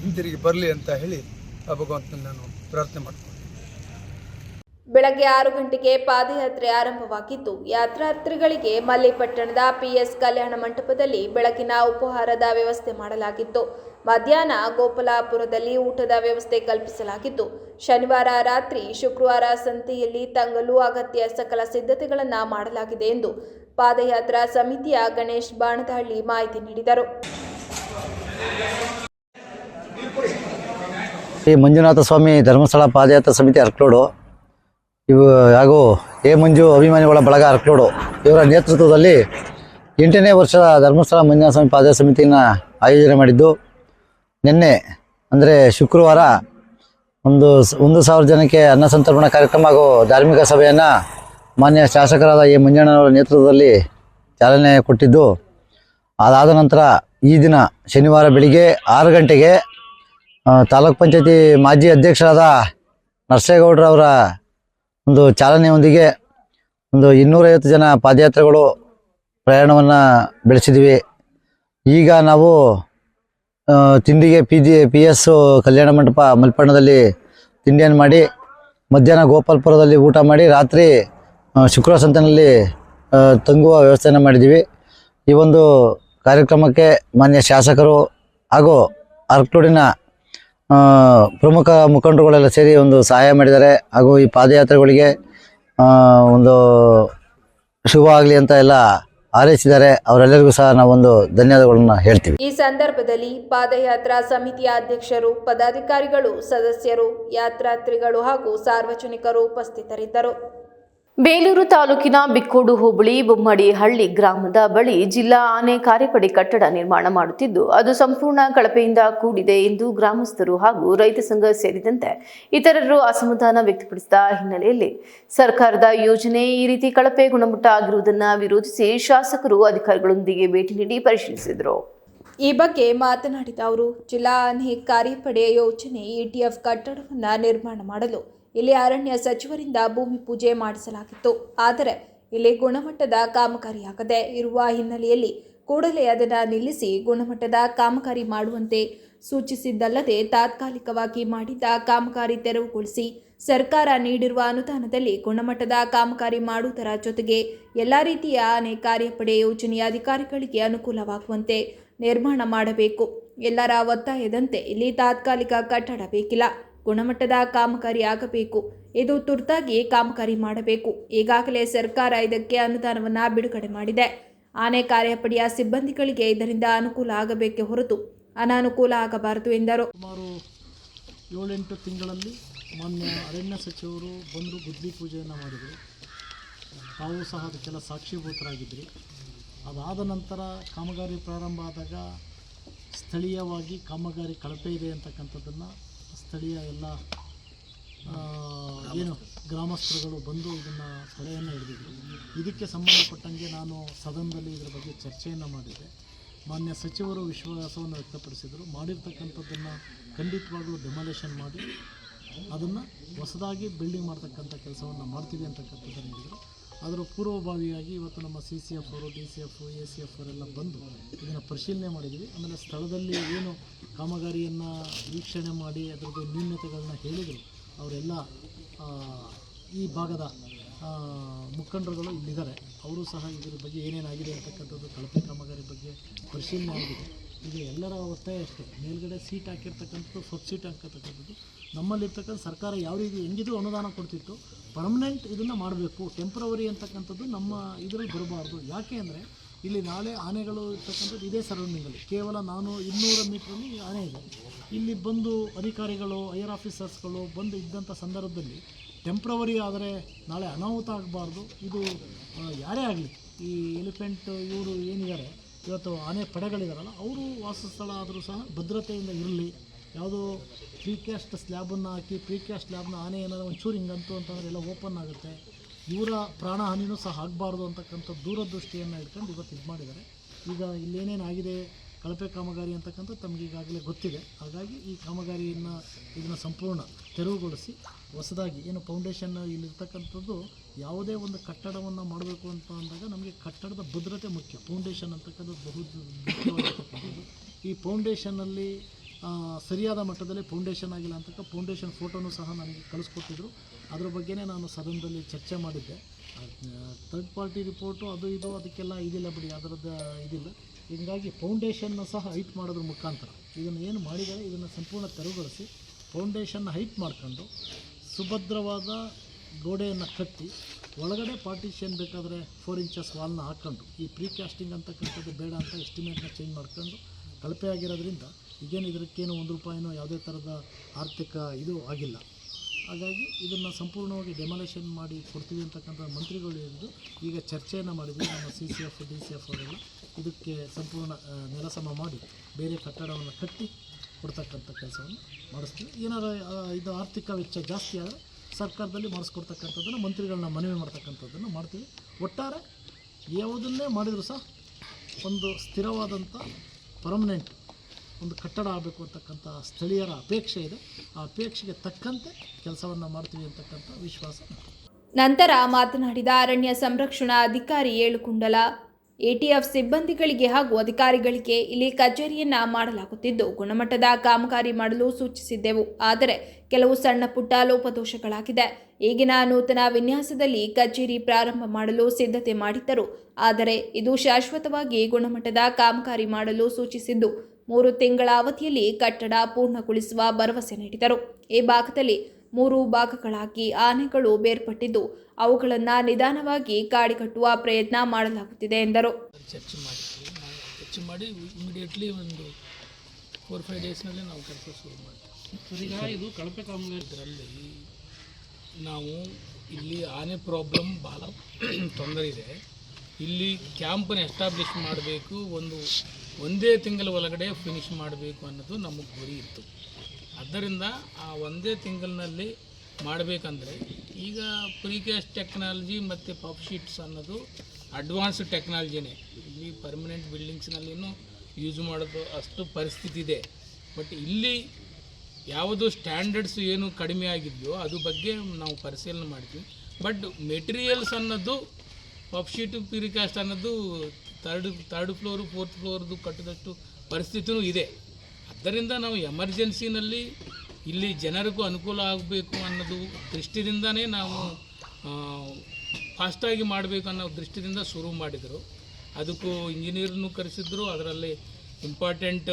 ಹಿಂತಿರುಗಿ ಬರಲಿ ಅಂತ ಹೇಳಿ ಆ ಭಗವಂತನಲ್ಲಿ ನಾನು ಪ್ರಾರ್ಥನೆ ಮಾಡ್ತೀನಿ ಬೆಳಗ್ಗೆ ಆರು ಗಂಟೆಗೆ ಪಾದಯಾತ್ರೆ ಆರಂಭವಾಗಿದ್ದು, ಯಾತ್ರಾರ್ಥಿಗಳಿಗೆ ಮಲ್ಲಿಪಟ್ಟಣದ ಪಿಎಸ್ ಕಲ್ಯಾಣ ಮಂಟಪದಲ್ಲಿ ಬೆಳಕಿನ ಉಪಹಾರದ ವ್ಯವಸ್ಥೆ ಮಾಡಲಾಗಿತ್ತು. ಮಧ್ಯಾಹ್ನ ಗೋಪಾಲಪುರದಲ್ಲಿ ಊಟದ ವ್ಯವಸ್ಥೆ ಕಲ್ಪಿಸಲಾಗಿದ್ದು ಶನಿವಾರ ರಾತ್ರಿ ಶುಕ್ರವಾರ ಸಂತೆಯಲ್ಲಿ ತಂಗಲು ಅಗತ್ಯ ಸಕಲ ಸಿದ್ಧತೆಗಳನ್ನು ಮಾಡಲಾಗಿದೆ ಎಂದು ಪಾದಯಾತ್ರಾ ಸಮಿತಿಯ ಗಣೇಶ್ ಬಾಣದಹಳ್ಳಿ ಮಾಹಿತಿ ನೀಡಿದರು. ಶ್ರೀ ಮಂಜುನಾಥ ಸ್ವಾಮಿ ಧರ್ಮಸ್ಥಳ ಪಾದಯಾತ್ರಾ ಸಮಿತಿ ಅರ್ಕ್ಲೋಡು, ಇವು ಹಾಗೂ ಎ ಮಂಜು ಅಭಿಮಾನಿಗಳ ಬಳಗ ಅರ್ಕ್ಲೋಡು, ಇವರ ನೇತೃತ್ವದಲ್ಲಿ ಎಂಟನೇ ವರ್ಷದ ಧರ್ಮಸ್ಥಳ ಮಂಜುನಾಥ ಸ್ವಾಮಿ ಪಾದಯಾತ್ರಾ ಸಮಿತಿಯನ್ನು ಆಯೋಜನೆ ಮಾಡಿದ್ದು. ನಿನ್ನೆ, ಅಂದರೆ ಶುಕ್ರವಾರ ಒಂದು ಒಂದು ಸಾವಿರ ಜನಕ್ಕೆ ಅನ್ನ ಸಂತರ್ಪಣಾ ಕಾರ್ಯಕ್ರಮ ಹಾಗೂ ಧಾರ್ಮಿಕ ಸಭೆಯನ್ನು ಮಾನ್ಯ ಶಾಸಕರಾದ ಎ. ಮಂಜಣ್ಣನವರ ನೇತೃತ್ವದಲ್ಲಿ ಚಾಲನೆ ಕೊಟ್ಟಿದ್ದು. ಅದಾದ ನಂತರ ಈ ದಿನ ಶನಿವಾರ ಬೆಳಿಗ್ಗೆ ಆರು ಗಂಟೆಗೆ ತಾಲೂಕು ಪಂಚಾಯತಿ ಮಾಜಿ ಅಧ್ಯಕ್ಷರಾದ ನರಸೇಗೌಡರವರ ಒಂದು ಚಾಲನೆಯೊಂದಿಗೆ ಒಂದು ಇನ್ನೂರೈವತ್ತು ಜನ ಪಾದಯಾತ್ರೆಗಳು ಪ್ರಯಾಣವನ್ನು ಬೆಳೆಸಿದ್ವಿ. ಈಗ ನಾವು ತಿಂಡಿಗೆ ಪಿ ಜಿ ಪಿ ಎಸ್ ಕಲ್ಯಾಣ ಮಂಟಪ ಮಲ್ಪಣ್ಣದಲ್ಲಿ ತಿಂಡಿಯನ್ನು ಮಾಡಿ, ಮಧ್ಯಾಹ್ನ ಗೋಪಾಲ್ಪುರದಲ್ಲಿ ಊಟ ಮಾಡಿ, ರಾತ್ರಿ ಶುಕ್ರವಾರ ಸಂತೆನಲ್ಲಿ ತಂಗುವ ವ್ಯವಸ್ಥೆಯನ್ನು ಮಾಡಿದ್ದೀವಿ. ಈ ಒಂದು ಕಾರ್ಯಕ್ರಮಕ್ಕೆ ಮಾನ್ಯ ಶಾಸಕರು ಹಾಗೂ ಅರ್ಕ್ಲೂಡಿನ ಪ್ರಮುಖ ಮುಖಂಡರುಗಳೆಲ್ಲ ಸೇರಿ ಒಂದು ಸಹಾಯ ಮಾಡಿದ್ದಾರೆ. ಹಾಗೂ ಈ ಪಾದಯಾತ್ರೆಗಳಿಗೆ ಒಂದು ಶುಭ ಆಗಲಿ ಅಂತ ಎಲ್ಲ ಹಾರೈಸಿದ್ದಾರೆ ಅವರೆಲ್ಲರಿಗೂ ಸಹ ನಾವೊಂದು ಧನ್ಯವಾದಗಳನ್ನು ಹೇಳ್ತೀವಿ. ಈ ಸಂದರ್ಭದಲ್ಲಿ ಪಾದಯಾತ್ರಾ ಸಮಿತಿಯ ಅಧ್ಯಕ್ಷರು, ಪದಾಧಿಕಾರಿಗಳು, ಸದಸ್ಯರು ಯಾತ್ರಾತ್ರಿಗಳು ಹಾಗೂ ಸಾರ್ವಜನಿಕರು ಉಪಸ್ಥಿತರಿದ್ದರು. ಬೇಲೂರು ತಾಲೂಕಿನ ಬಿಕ್ಕೋಡು ಹೋಬಳಿ ಬೊಮ್ಮಡಿ ಹಳ್ಳಿ ಗ್ರಾಮದ ಬಳಿ ಜಿಲ್ಲಾ ಆನೆ ಕಾರ್ಯಪಡೆ ಕಟ್ಟಡ ನಿರ್ಮಾಣ ಮಾಡುತ್ತಿದ್ದು, ಅದು ಸಂಪೂರ್ಣ ಕಳಪೆಯಿಂದ ಕೂಡಿದೆ ಎಂದು ಗ್ರಾಮಸ್ಥರು ಹಾಗೂ ರೈತ ಸಂಘ ಸೇರಿದಂತೆ ಇತರರು ಅಸಮಾಧಾನ ವ್ಯಕ್ತಪಡಿಸಿದ ಹಿನ್ನೆಲೆಯಲ್ಲಿ ಸರ್ಕಾರದ ಯೋಜನೆ ಈ ರೀತಿ ಕಳಪೆ ಗುಣಮಟ್ಟ ಆಗಿರುವುದನ್ನು ವಿರೋಧಿಸಿ ಶಾಸಕರು ಅಧಿಕಾರಿಗಳೊಂದಿಗೆ ಭೇಟಿ ನೀಡಿ ಪರಿಶೀಲಿಸಿದರು. ಈ ಬಗ್ಗೆ ಮಾತನಾಡಿದ ಅವರು, ಜಿಲ್ಲಾ ಆನೆ ಕಾರ್ಯಪಡೆ ಯೋಜನೆ ಇಟಿಎಫ್ ಕಟ್ಟಡವನ್ನು ನಿರ್ಮಾಣ ಮಾಡಲು ಇಲ್ಲಿ ಅರಣ್ಯ ಸಚಿವರಿಂದ ಭೂಮಿ ಪೂಜೆ ಮಾಡಿಸಲಾಗಿತ್ತು. ಆದರೆ ಇಲ್ಲಿ ಗುಣಮಟ್ಟದ ಕಾಮಗಾರಿಯಾಗದೆ ಇರುವ ಹಿನ್ನೆಲೆಯಲ್ಲಿ ಕೂಡಲೇ ಅದನ್ನು ನಿಲ್ಲಿಸಿ ಗುಣಮಟ್ಟದ ಕಾಮಗಾರಿ ಮಾಡುವಂತೆ ಸೂಚಿಸಿದ್ದಲ್ಲದೆ ತಾತ್ಕಾಲಿಕವಾಗಿ ಮಾಡಿದ್ದ ಕಾಮಗಾರಿ ತೆರವುಗೊಳಿಸಿ ಸರ್ಕಾರ ನೀಡಿರುವ ಅನುದಾನದಲ್ಲಿ ಗುಣಮಟ್ಟದ ಕಾಮಗಾರಿ ಮಾಡುವುದರ ಜೊತೆಗೆ ಎಲ್ಲ ರೀತಿಯ ಆನೆ ಕಾರ್ಯಪಡೆ ಯೋಜನೆಯ ಅಧಿಕಾರಿಗಳಿಗೆ ಅನುಕೂಲವಾಗುವಂತೆ ನಿರ್ಮಾಣ ಮಾಡಬೇಕು. ಎಲ್ಲರ ಒತ್ತಾಯದಂತೆ ಇಲ್ಲಿ ತಾತ್ಕಾಲಿಕ ಕಟ್ಟಡ ಬೇಕಿಲ್ಲ. ಗುಣಮಟ್ಟದ ಕಾಮಗಾರಿ ಆಗಬೇಕು ಇದು ತುರ್ತಾಗಿ ಕಾಮಗಾರಿ ಮಾಡಬೇಕು. ಈಗಾಗಲೇ ಸರ್ಕಾರ ಇದಕ್ಕೆ ಅನುದಾನವನ್ನು ಬಿಡುಗಡೆ ಮಾಡಿದೆ. ಆನೆ ಕಾರ್ಯಪಡೆಯ ಸಿಬ್ಬಂದಿಗಳಿಗೆ ಇದರಿಂದ ಅನುಕೂಲ ಆಗಬೇಕೆ ಹೊರತು ಅನಾನುಕೂಲ ಆಗಬಾರದು ಎಂದರು. ಸುಮಾರು ಏಳೆಂಟು ತಿಂಗಳಲ್ಲಿ ಮಾನ್ಯ ಅರಣ್ಯ ಸಚಿವರು ಬಂದು ಗುದ್ಲಿ ಪೂಜೆಯನ್ನು ಮಾಡಿದರು. ತಾವು ಸಹ ಅದಕ್ಕೆಲ್ಲ ಸಾಕ್ಷಿಭೂತರಾಗಿದ್ದರು ಅದಾದ ನಂತರ ಕಾಮಗಾರಿ ಪ್ರಾರಂಭ ಆದಾಗ ಸ್ಥಳೀಯವಾಗಿ ಕಾಮಗಾರಿ ಕಳಪೆ ಇದೆ ಅಂತಕ್ಕಂಥದ್ದನ್ನು ಸ್ಥಳೀಯ ಎಲ್ಲ ಏನು ಗ್ರಾಮಸ್ಥರುಗಳು ಬಂದು ಇದನ್ನು ಸಲಹೆಯನ್ನು ಹಿಡಿದಿದ್ರು. ಇದಕ್ಕೆ ಸಂಬಂಧಪಟ್ಟಂಗೆ ನಾನು ಸದನದಲ್ಲಿ ಇದರ ಬಗ್ಗೆ ಚರ್ಚೆಯನ್ನು ಮಾಡಿದ್ದೆ ಮಾನ್ಯ ಸಚಿವರು ವಿಶ್ವಾಸವನ್ನು ವ್ಯಕ್ತಪಡಿಸಿದರು. ಮಾಡಿರ್ತಕ್ಕಂಥದ್ದನ್ನು ಖಂಡಿತವಾಗಲೂ ಡೆಮಾಲೇಷನ್ ಮಾಡಿ, ಅದನ್ನು ಹೊಸದಾಗಿ ಬಿಲ್ಡಿಂಗ್ ಮಾಡ್ತಕ್ಕಂಥ ಕೆಲಸವನ್ನು ಮಾಡ್ತೀವಿ ಅಂತಕ್ಕಂಥದ್ದನ್ನು ಹೇಳಿದರು. ಅದರ ಪೂರ್ವಭಾವಿಯಾಗಿ ಇವತ್ತು ನಮ್ಮ ಸಿ ಸಿ ಎಫ್ ಅವರು D C F A C F ಅವರೆಲ್ಲ ಬಂದು ಇದನ್ನು ಪರಿಶೀಲನೆ ಮಾಡಿದ್ವಿ. ಆಮೇಲೆ ಸ್ಥಳದಲ್ಲಿ ಏನು ಕಾಮಗಾರಿಯನ್ನು ವೀಕ್ಷಣೆ ಮಾಡಿ ಅದರದ್ದು ನ್ಯೂನ್ಯತೆಗಳನ್ನ ಹೇಳಿದರು. ಅವರೆಲ್ಲ ಈ ಭಾಗದ ಮುಖಂಡರುಗಳು ಇಲ್ಲಿದ್ದಾರೆ. ಅವರು ಸಹ ಇದರ ಬಗ್ಗೆ ಏನೇನಾಗಿದೆ ಅಂತಕ್ಕಂಥದ್ದು ಕಳಪೆ ಕಾಮಗಾರಿ ಬಗ್ಗೆ ಪರಿಶೀಲನೆ ಆಗಿದೆ. ಈಗ ಎಲ್ಲರ ಒತ್ತಾಯ ಅಷ್ಟೇ. ಮೇಲ್ಗಡೆ ಸೀಟ್ ಹಾಕಿರ್ತಕ್ಕಂಥದ್ದು, ಸಬ್ ಸೀಟ್ ಹಾಕತಕ್ಕಂಥದ್ದು ನಮ್ಮಲ್ಲಿರ್ತಕ್ಕಂಥ ಸರ್ಕಾರ ಯಾವ ರೀತಿ, ಹೆಂಗಿದ್ರು ಅನುದಾನ ಕೊಡ್ತಿತ್ತು. ಪರ್ಮನೆಂಟ್ ಇದನ್ನು ಮಾಡಬೇಕು ಟೆಂಪ್ರವರಿ ಅಂತಕ್ಕಂಥದ್ದು ನಮ್ಮ ಇದರಲ್ಲಿ ಬರಬಾರ್ದು. ಯಾಕೆ ಅಂದರೆ, ಇಲ್ಲಿ ನಾಳೆ ಆನೆಗಳು ಇರ್ತಕ್ಕಂಥದ್ದು ಇದೇ ಸರೌಂಡಿಂಗಲ್ಲಿ ಕೇವಲ ನಾನು ಇನ್ನೂರ ಮೀಟ್ರಲ್ಲಿ ಆನೆ ಇದೆ. ಇಲ್ಲಿ ಬಂದು ಅಧಿಕಾರಿಗಳು ಐಯರ್ ಆಫೀಸರ್ಸ್ಗಳು ಬಂದು ಇದ್ದಂಥ ಸಂದರ್ಭದಲ್ಲಿ ಟೆಂಪ್ರವರಿ ಆದರೆ ನಾಳೆ ಅನಾಹುತ ಆಗಬಾರ್ದು. ಇದು ಯಾರೇ ಆಗಲಿ, ಈ ಎಲಿಫೆಂಟ್ ಇವರು ಏನಿದ್ದಾರೆ, ಇವತ್ತು ಆನೆ ಪಡೆಗಳಿದಾರಲ್ಲ, ಅವರು ವಾಸಸ್ಥಳ ಆದರೂ ಸಹ ಭದ್ರತೆಯಿಂದ ಇರಲಿ. ಯಾವುದೋ ಪ್ರೀಕ್ಯಾಸ್ಟ್ ಸ್ಲ್ಯಾಬನ್ನು ಹಾಕಿ ಪ್ರೀ ಕ್ಯಾಸ್ಟ್ ಸ್ಲ್ಯಾಬ್ನ ಆನೆ ಏನಾದ್ರು ಒಂಚೂರು ಹಿಂಗಂತು ಅಂತಂದ್ರೆ ಎಲ್ಲ ಓಪನ್ ಆಗುತ್ತೆ. ಇವರ ಪ್ರಾಣಹಾನಿನೂ ಸಹ ಆಗಬಾರ್ದು ಅಂತಕ್ಕಂಥ ದೂರದೃಷ್ಟಿಯನ್ನು ಇಟ್ಕೊಂಡು ಇವತ್ತು ಇದು ಮಾಡಿದ್ದಾರೆ. ಈಗ ಇಲ್ಲೇನೇನಾಗಿದೆ ಕಳಪೆ ಕಾಮಗಾರಿ ಅಂತಕ್ಕಂಥ ತಮಗೆ ಈಗಾಗಲೇ ಗೊತ್ತಿದೆ. ಹಾಗಾಗಿ ಈ ಕಾಮಗಾರಿಯನ್ನು ಇದನ್ನು ಸಂಪೂರ್ಣ ತೆರವುಗೊಳಿಸಿ, ಹೊಸದಾಗಿ ಏನು ಫೌಂಡೇಶನ್ ಇಲ್ಲಿರ್ತಕ್ಕಂಥದ್ದು ಯಾವುದೇ ಒಂದು ಕಟ್ಟಡವನ್ನು ಮಾಡಬೇಕು ಅಂತ ಅಂದಾಗ ನಮಗೆ ಕಟ್ಟಡದ ಭದ್ರತೆ ಮುಖ್ಯ. ಫೌಂಡೇಶನ್ ಅಂತಕ್ಕಂಥದ್ದು ಬಹು ಈ ಫೌಂಡೇಶನ್ನಲ್ಲಿ ಸರಿಯಾದ ಮಟ್ಟದಲ್ಲಿ ಫೌಂಡೇಶನ್ ಆಗಿಲ್ಲ ಅಂತಕ್ಕ ಫೌಂಡೇಶನ್ ಫೋಟೋನು ಸಹ ನನಗೆ ಕಳಿಸ್ಕೊಟ್ಟಿದ್ರು. ಅದ್ರ ಬಗ್ಗೆನೇ ನಾನು ಸದನದಲ್ಲಿ ಚರ್ಚೆ ಮಾಡಿದ್ದೆ. ಥರ್ಡ್ ಪಾರ್ಟಿ ರಿಪೋರ್ಟು ಅದು ಇದು ಅದಕ್ಕೆಲ್ಲ ಇದಿಲ್ಲ ಬಿಡಿ, ಅದರದ್ದು ಇದಿಲ್ಲ. ಹೀಗಾಗಿ ಫೌಂಡೇಶನ್ನ ಸಹ ಹೈಟ್ ಮಾಡೋದ್ರ ಮುಖಾಂತರ ಇದನ್ನು ಏನು ಮಾಡಿದರೆ ಇದನ್ನು ಸಂಪೂರ್ಣ ತೆರವುಗೊಳಿಸಿ ಫೌಂಡೇಶನ್ನ ಹೈಟ್ ಮಾಡ್ಕೊಂಡು ಸುಭದ್ರವಾದ ಗೋಡೆಯನ್ನು ಕಟ್ಟಿ ಒಳಗಡೆ ಪಾರ್ಟಿಷನ್ ಬೇಕಾದರೆ ಫೋರ್ ಇಂಚಸ್ ವಾಲ್ನ ಹಾಕ್ಕೊಂಡು ಈ ಪ್ರೀ ಕ್ಯಾಸ್ಟಿಂಗ್ ಅಂತಕ್ಕಂಥದ್ದು ಬೇಡ ಅಂತ ಎಸ್ಟಿಮೇಟ್ನ ಚೇಂಜ್ ಮಾಡ್ಕೊಂಡು ಕಳಪೆ ಆಗಿರೋದ್ರಿಂದ ಈಗೇನು ಇದಕ್ಕೇನು ಒಂದು ರೂಪಾಯಿನೂ ಯಾವುದೇ ಥರದ ಆರ್ಥಿಕ ಇದು ಆಗಿಲ್ಲ. ಹಾಗಾಗಿ ಇದನ್ನು ಸಂಪೂರ್ಣವಾಗಿ ಡೆಮಾಲೇಷನ್ ಮಾಡಿ ಕೊಡ್ತೀವಿ ಅಂತಕ್ಕಂಥ ಮಂತ್ರಿಗಳು ಹೇಳಿದ್ದು, ಈಗ ಚರ್ಚೆಯನ್ನು ಮಾಡಿದ್ವಿ ನಮ್ಮ C C F D C F ಅವರೆಲ್ಲ. ಇದಕ್ಕೆ ಸಂಪೂರ್ಣ ನೆಲಸಮ ಮಾಡಿ ಬೇರೆ ಕಟ್ಟಡವನ್ನು ಕಟ್ಟಿ ಕೊಡ್ತಕ್ಕಂಥ ಕೆಲಸವನ್ನು ಮಾಡಿಸ್ತೀವಿ. ಏನಾರು ಇದು ಆರ್ಥಿಕ ವೆಚ್ಚ ಜಾಸ್ತಿ ಆದರೆ ಸರ್ಕಾರದಲ್ಲಿ ಮಾಡಿಸ್ಕೊಡ್ತಕ್ಕಂಥದ್ದನ್ನು ಮಂತ್ರಿಗಳನ್ನ ಮನವಿ ಮಾಡ್ತಕ್ಕಂಥದ್ದನ್ನು ಮಾಡ್ತೀವಿ. ಒಟ್ಟಾರೆ ಯಾವುದನ್ನೇ ಮಾಡಿದರೂ ಸಹ ಒಂದು ಸ್ಥಿರವಾದಂಥ ಪರ್ಮನೆಂಟ್ ಒಂದು ಕಟ್ಟಡ ಆಗಬೇಕು ಅಂತಕ್ಕಂಥ ಸ್ಥಳೀಯರ ಅಪೇಕ್ಷೆ ಇದೆ. ಆ ಅಪೇಕ್ಷೆಗೆ ತಕ್ಕಂತೆ ಕೆಲಸವನ್ನು ಮಾಡ್ತೀವಿ ಅಂತಕ್ಕಂಥ ವಿಶ್ವಾಸ. ನಂತರ ಮಾತನಾಡಿದ ಅರಣ್ಯ ಸಂರಕ್ಷಣಾ ಅಧಿಕಾರಿ ಏಳುಕುಂಡಲ, ಎಟಿಎಫ್ ಸಿಬ್ಬಂದಿಗಳಿಗೆ ಹಾಗೂ ಅಧಿಕಾರಿಗಳಿಗೆ ಇಲ್ಲಿ ಕಚೇರಿಯನ್ನ ಮಾಡಲಾಗುತ್ತಿದ್ದು, ಗುಣಮಟ್ಟದ ಕಾಮಗಾರಿ ಮಾಡಲು ಸೂಚಿಸಿದ್ದೆವು. ಆದರೆ ಕೆಲವು ಸಣ್ಣ ಪುಟ್ಟ ಲೋಪದೋಷಗಳಾಗಿದೆ. ಈಗಿನ ನೂತನ ವಿನ್ಯಾಸದಲ್ಲಿ ಕಚೇರಿ ಪ್ರಾರಂಭ ಮಾಡಲು ಸಿದ್ಧತೆ ಮಾಡಿದ್ದರು. ಆದರೆ ಇದು ಶಾಶ್ವತವಾಗಿ ಗುಣಮಟ್ಟದ ಕಾಮಗಾರಿ ಮಾಡಲು ಸೂಚಿಸಿದ್ದು ಮೂರು ತಿಂಗಳ ಅವಧಿಯಲ್ಲಿ ಕಟ್ಟಡ ಪೂರ್ಣಗೊಳಿಸುವ ಭರವಸೆ ನೀಡಿದರು. ಈ ಭಾಗದಲ್ಲಿ ಮೂರು ಭಾಗಗಳಾಗಿ ಆನೆಗಳು ಬೇರ್ಪಟ್ಟಿದ್ದು ಅವುಗಳನ್ನು ನಿಧಾನವಾಗಿ ಕಾಡಿಕಟ್ಟುವ ಪ್ರಯತ್ನ ಮಾಡಲಾಗುತ್ತಿದೆ ಎಂದರು. ಚರ್ಚೆ ಚರ್ಚೆ ಮಾಡಿ ಇಮಿಡಿಯೇಟ್ಲಿ ಒಂದು ಫೋರ್ ಫೈವ್ ಡೇಸ್ನಲ್ಲಿ ನಾವು ಕೆಲಸ ಶುರು ಮಾಡ್ತೀವಿ. ಈಗ ಇದು ಕಳಪೆ ಕಾಮಗಾರಿ ನಾವು ಇಲ್ಲಿ ಆನೆ ಪ್ರಾಬ್ಲಮ್ ಭಾಳ ತೊಂದರೆ ಇದೆ. ಇಲ್ಲಿ ಕ್ಯಾಂಪನ್ನು ಎಸ್ಟಾಬ್ಲಿಷ್ ಮಾಡಬೇಕು ಒಂದು ಒಂದೇ ತಿಂಗಳ ಒಳಗಡೆ ಫಿನಿಶ್ ಮಾಡಬೇಕು ಅನ್ನೋದು ನಮಗೆ ಗುರಿ ಇತ್ತು. ಆದ್ದರಿಂದ ಆ ಒಂದೇ ತಿಂಗಳಿನಲ್ಲಿ ಮಾಡಬೇಕಂದ್ರೆ ಈಗ ಪ್ರೀಕ್ಯಾಸ್ಟ್ ಟೆಕ್ನಾಲಜಿ ಮತ್ತು ಪಫ್ ಶೀಟ್ಸ್ ಅನ್ನೋದು ಅಡ್ವಾನ್ಸ್ಡ್ ಟೆಕ್ನಾಲಜಿನೇ ಇಲ್ಲಿ ಪರ್ಮನೆಂಟ್ ಬಿಲ್ಡಿಂಗ್ಸ್ನಲ್ಲಿನೂ ಯೂಸ್ ಮಾಡೋದು ಅಷ್ಟು ಪರಿಸ್ಥಿತಿ ಇದೆ. ಬಟ್ ಇಲ್ಲಿ ಯಾವುದು ಸ್ಟ್ಯಾಂಡರ್ಡ್ಸ್ ಏನು ಕಡಿಮೆ ಆಗಿದೆಯೋ ಅದು ಬಗ್ಗೆ ನಾವು ಪರಿಶೀಲನೆ ಮಾಡ್ತೀವಿ. ಬಟ್ ಮೆಟೀರಿಯಲ್ಸ್ ಅನ್ನೋದು ಶೀಟು ಪಿರಿಕಾಸ್ಟ್ ಅನ್ನೋದು ತರ್ಡ್ ತರ್ಡ್ ಫ್ಲೋರು ಫೋರ್ತ್ ಫ್ಲೋರ್ದು ಕಟ್ಟಿದಷ್ಟು ಪರಿಸ್ಥಿತಿನೂ ಇದೆ. ಆದ್ದರಿಂದ ನಾವು ಎಮರ್ಜೆನ್ಸಿನಲ್ಲಿ ಇಲ್ಲಿ ಜನರಿಗೂ ಅನುಕೂಲ ಆಗಬೇಕು ಅನ್ನೋದು ದೃಷ್ಟಿದಿಂದನೇ ನಾವು ಫಾಸ್ಟಾಗಿ ಮಾಡಬೇಕು ಅನ್ನೋ ದೃಷ್ಟಿಯಿಂದ ಶುರು ಮಾಡಿದರು. ಅದಕ್ಕೂ ಇಂಜಿನಿಯರ್ನು ಕರೆಸಿದ್ರು. ಅದರಲ್ಲಿ ಇಂಪಾರ್ಟೆಂಟ್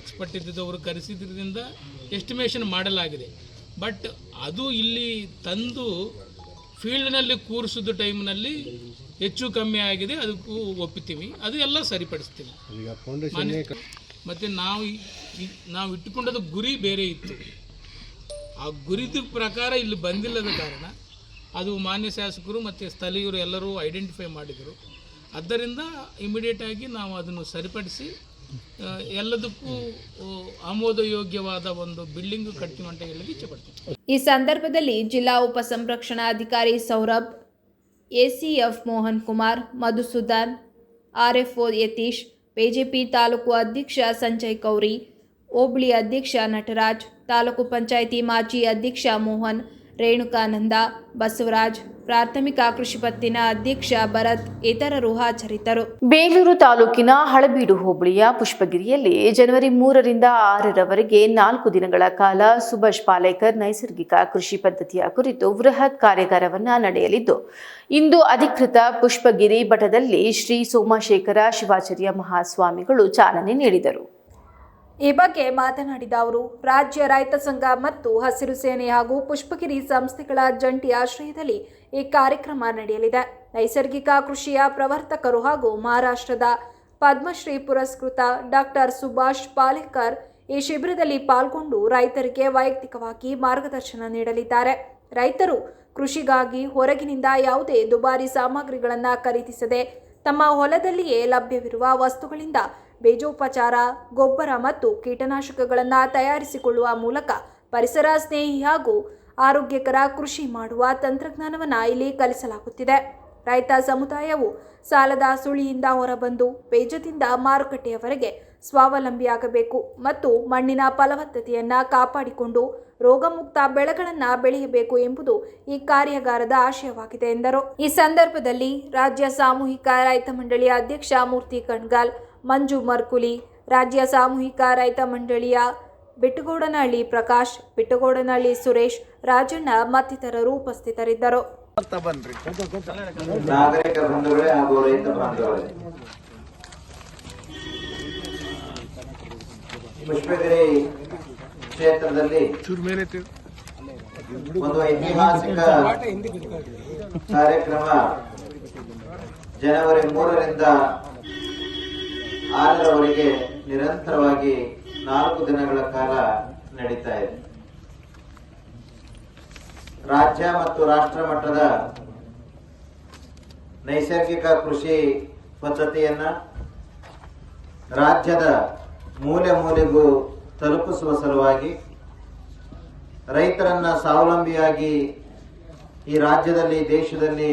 ಎಕ್ಸ್ಪರ್ಟ್ ಇದ್ದಿದ್ದವರು ಕರೆಸಿದ್ರಿಂದ ಎಸ್ಟಿಮೇಷನ್ ಮಾಡಲಾಗಿದೆ. ಬಟ್ ಅದು ಇಲ್ಲಿ ತಂದು ಫೀಲ್ಡ್ನಲ್ಲಿ ಕೂರಿಸಿದ ಟೈಮ್ನಲ್ಲಿ ಹೆಚ್ಚು ಕಮ್ಮಿ ಆಗಿದೆ ಅದಕ್ಕೂ ಒಪ್ಪಿತೀವಿ ಅದು ಎಲ್ಲ ಸರಿಪಡಿಸ್ತೀವಿ. ಮಾನ್ಯ- ಮತ್ತು ನಾವು ನಾವು ಇಟ್ಟುಕೊಂಡದ ಗುರಿ ಬೇರೆ ಇತ್ತು. ಆ ಗುರಿದ ಪ್ರಕಾರ ಇಲ್ಲಿ ಬಂದಿಲ್ಲದ ಕಾರಣ ಅದು ಮಾನ್ಯ ಶಾಸಕರು ಮತ್ತು ಸ್ಥಳೀಯರು ಎಲ್ಲರೂ ಐಡೆಂಟಿಫೈ ಮಾಡಿದರು. ಆದ್ದರಿಂದ ಇಮಿಡಿಯೇಟಾಗಿ ನಾವು ಅದನ್ನು ಸರಿಪಡಿಸಿ ಎಲ್ಲದಕ್ಕೂ ಆಮೋದಯೋಗ್ಯವಾದ ಒಂದು ಬಿಲ್ಡಿಂಗ್ ಕಟ್ತೀವಿ ಅಂತ ಹೇಳಲಿಕ್ಕೆ ಇಚ್ಛೆಪಡ್ತೀನಿ ಈ ಸಂದರ್ಭದಲ್ಲಿ ಜಿಲ್ಲಾ ಉಪ ಸಂರಕ್ಷಣಾಧಿಕಾರಿ Saurabh ACF Mohan Kumar Madhusudan RFO Yatish BJP taluk ಅಧ್ಯಕ್ಷ ಸಂಜಯ್ ಕೌರಿ ಹೋಬಳಿ ಅಧ್ಯಕ್ಷ ನಟರಾಜ್ ತಾಲೂಕು ಪಂಚಾಯಿತಿ ಮಾಜಿ ಅಧ್ಯಕ್ಷ ಮೋಹನ್ ರೇಣುಕಾನಂದ, ಬಸವರಾಜ್, ಪ್ರಾಥಮಿಕ ಕೃಷಿ ಪತ್ತಿನ ಅಧ್ಯಕ್ಷ ಭರತ್ ಇತರರು ಹಾಜರಿದ್ದರು. ಬೇಲೂರು ತಾಲೂಕಿನ ಹಳಬೀಡು ಹೋಬಳಿಯ ಪುಷ್ಪಗಿರಿಯಲ್ಲಿ ಜನವರಿ ಮೂರರಿಂದ ಆರರವರೆಗೆ ನಾಲ್ಕು ದಿನಗಳ ಕಾಲ ಸುಭಾಷ್ ಪಾಲೇಕರ್ ನೈಸರ್ಗಿಕ ಕೃಷಿ ಪದ್ಧತಿಯ ಕುರಿತು ಬೃಹತ್ ಕಾರ್ಯಾಗಾರವನ್ನು ನಡೆಯಲಿದ್ದು, ಇಂದು ಅಧಿಕೃತ ಪುಷ್ಪಗಿರಿ ಮಠದಲ್ಲಿ ಶ್ರೀ ಸೋಮಶೇಖರ ಶಿವಾಚಾರ್ಯ ಮಹಾಸ್ವಾಮಿಗಳು ಚಾಲನೆ ನೀಡಿದರು. ಈ ಬಗ್ಗೆ ಮಾತನಾಡಿದ ಅವರು, ರಾಜ್ಯ ರೈತ ಸಂಘ ಮತ್ತು ಹಸಿರು ಸೇನೆ ಹಾಗೂ ಪುಷ್ಪಗಿರಿ ಸಂಸ್ಥೆಗಳ ಜಂಟಿ ಆಶ್ರಯದಲ್ಲಿ ಈ ಕಾರ್ಯಕ್ರಮ ನಡೆಯಲಿದೆ. ನೈಸರ್ಗಿಕ ಕೃಷಿಯ ಪ್ರವರ್ತಕರು ಹಾಗೂ ಮಹಾರಾಷ್ಟ್ರದ ಪದ್ಮಶ್ರೀ ಪುರಸ್ಕೃತ ಡಾಕ್ಟರ್ ಸುಭಾಷ್ ಪಾಲೇಕರ್ ಈ ಶಿಬಿರದಲ್ಲಿ ಪಾಲ್ಗೊಂಡು ರೈತರಿಗೆ ವೈಯಕ್ತಿಕವಾಗಿ ಮಾರ್ಗದರ್ಶನ ನೀಡಲಿದ್ದಾರೆ. ರೈತರು ಕೃಷಿಗಾಗಿ ಹೊರಗಿನಿಂದ ಯಾವುದೇ ದುಬಾರಿ ಸಾಮಗ್ರಿಗಳನ್ನು ಖರೀದಿಸದೆ ತಮ್ಮ ಹೊಲದಲ್ಲಿಯೇ ಲಭ್ಯವಿರುವ ವಸ್ತುಗಳಿಂದ ಬೀಜೋಪಚಾರ, ಗೊಬ್ಬರ ಮತ್ತು ಕೀಟನಾಶಕಗಳನ್ನು ತಯಾರಿಸಿಕೊಳ್ಳುವ ಮೂಲಕ ಪರಿಸರ ಸ್ನೇಹಿ ಹಾಗೂ ಆರೋಗ್ಯಕರ ಕೃಷಿ ಮಾಡುವ ತಂತ್ರಜ್ಞಾನವನ್ನು ಇಲ್ಲಿ ಕಲಿಸಲಾಗುತ್ತಿದೆ. ರೈತ ಸಮುದಾಯವು ಸಾಲದ ಸುಳಿಯಿಂದ ಹೊರಬಂದು ಬೇಜದಿಂದ ಮಾರುಕಟ್ಟೆಯವರೆಗೆ ಸ್ವಾವಲಂಬಿಯಾಗಬೇಕು ಮತ್ತು ಮಣ್ಣಿನ ಫಲವತ್ತತೆಯನ್ನು ಕಾಪಾಡಿಕೊಂಡು ರೋಗಮುಕ್ತ ಬೆಳೆಗಳನ್ನು ಬೆಳೆಯಬೇಕು ಎಂಬುದು ಈ ಕಾರ್ಯಾಗಾರದ ಆಶಯವಾಗಿದೆ ಎಂದರು. ಈ ಸಂದರ್ಭದಲ್ಲಿ ರಾಜ್ಯ ಸಾಮೂಹಿಕ ರೈತ ಮಂಡಳಿಯ ಅಧ್ಯಕ್ಷ ಮೂರ್ತಿ ಕಣ್ಗಾಲ್ ಮಂಜು ಮರ್ಕುಲಿ, ರಾಜ್ಯ ಸಾಮೂಹಿಕ ರೈತ ಮಂಡಳಿಯ ಬಿಟ್ಟುಗೋಡನಹಳ್ಳಿ ಪ್ರಕಾಶ್, ಬಿಟ್ಟುಗೋಡನಹಳ್ಳಿ ಸುರೇಶ್, ರಾಜಣ್ಣ ಮತ್ತಿತರರು ಉಪಸ್ಥಿತರಿದ್ದರು. ನಾಗರಿಕ ಬಂಧುಗಳೇ ಕ್ಷೇತ್ರದಲ್ಲಿ ಒಂದು ಐತಿಹಾಸಿಕ ಕಾರ್ಯಕ್ರಮ ಜನವರಿ ಮೂರರಿಂದ ಆರರವರೆಗೆ ನಿರಂತರವಾಗಿ ನಾಲ್ಕು ದಿನಗಳ ಕಾಲ ನಡೀತಾ ಇದೆ. ರಾಜ್ಯ ಮತ್ತು ರಾಷ್ಟ್ರ ಮಟ್ಟದ ನೈಸರ್ಗಿಕ ಕೃಷಿ ಪದ್ಧತಿಯನ್ನ ರಾಜ್ಯದ ಮೂಲೆ ಮೂಲೆಗೂ ತಲುಪಿಸುವ ಸಲುವಾಗಿ ರೈತರನ್ನ ಸ್ವಾವಲಂಬಿಯಾಗಿ ಈ ರಾಜ್ಯದಲ್ಲಿ, ದೇಶದಲ್ಲಿ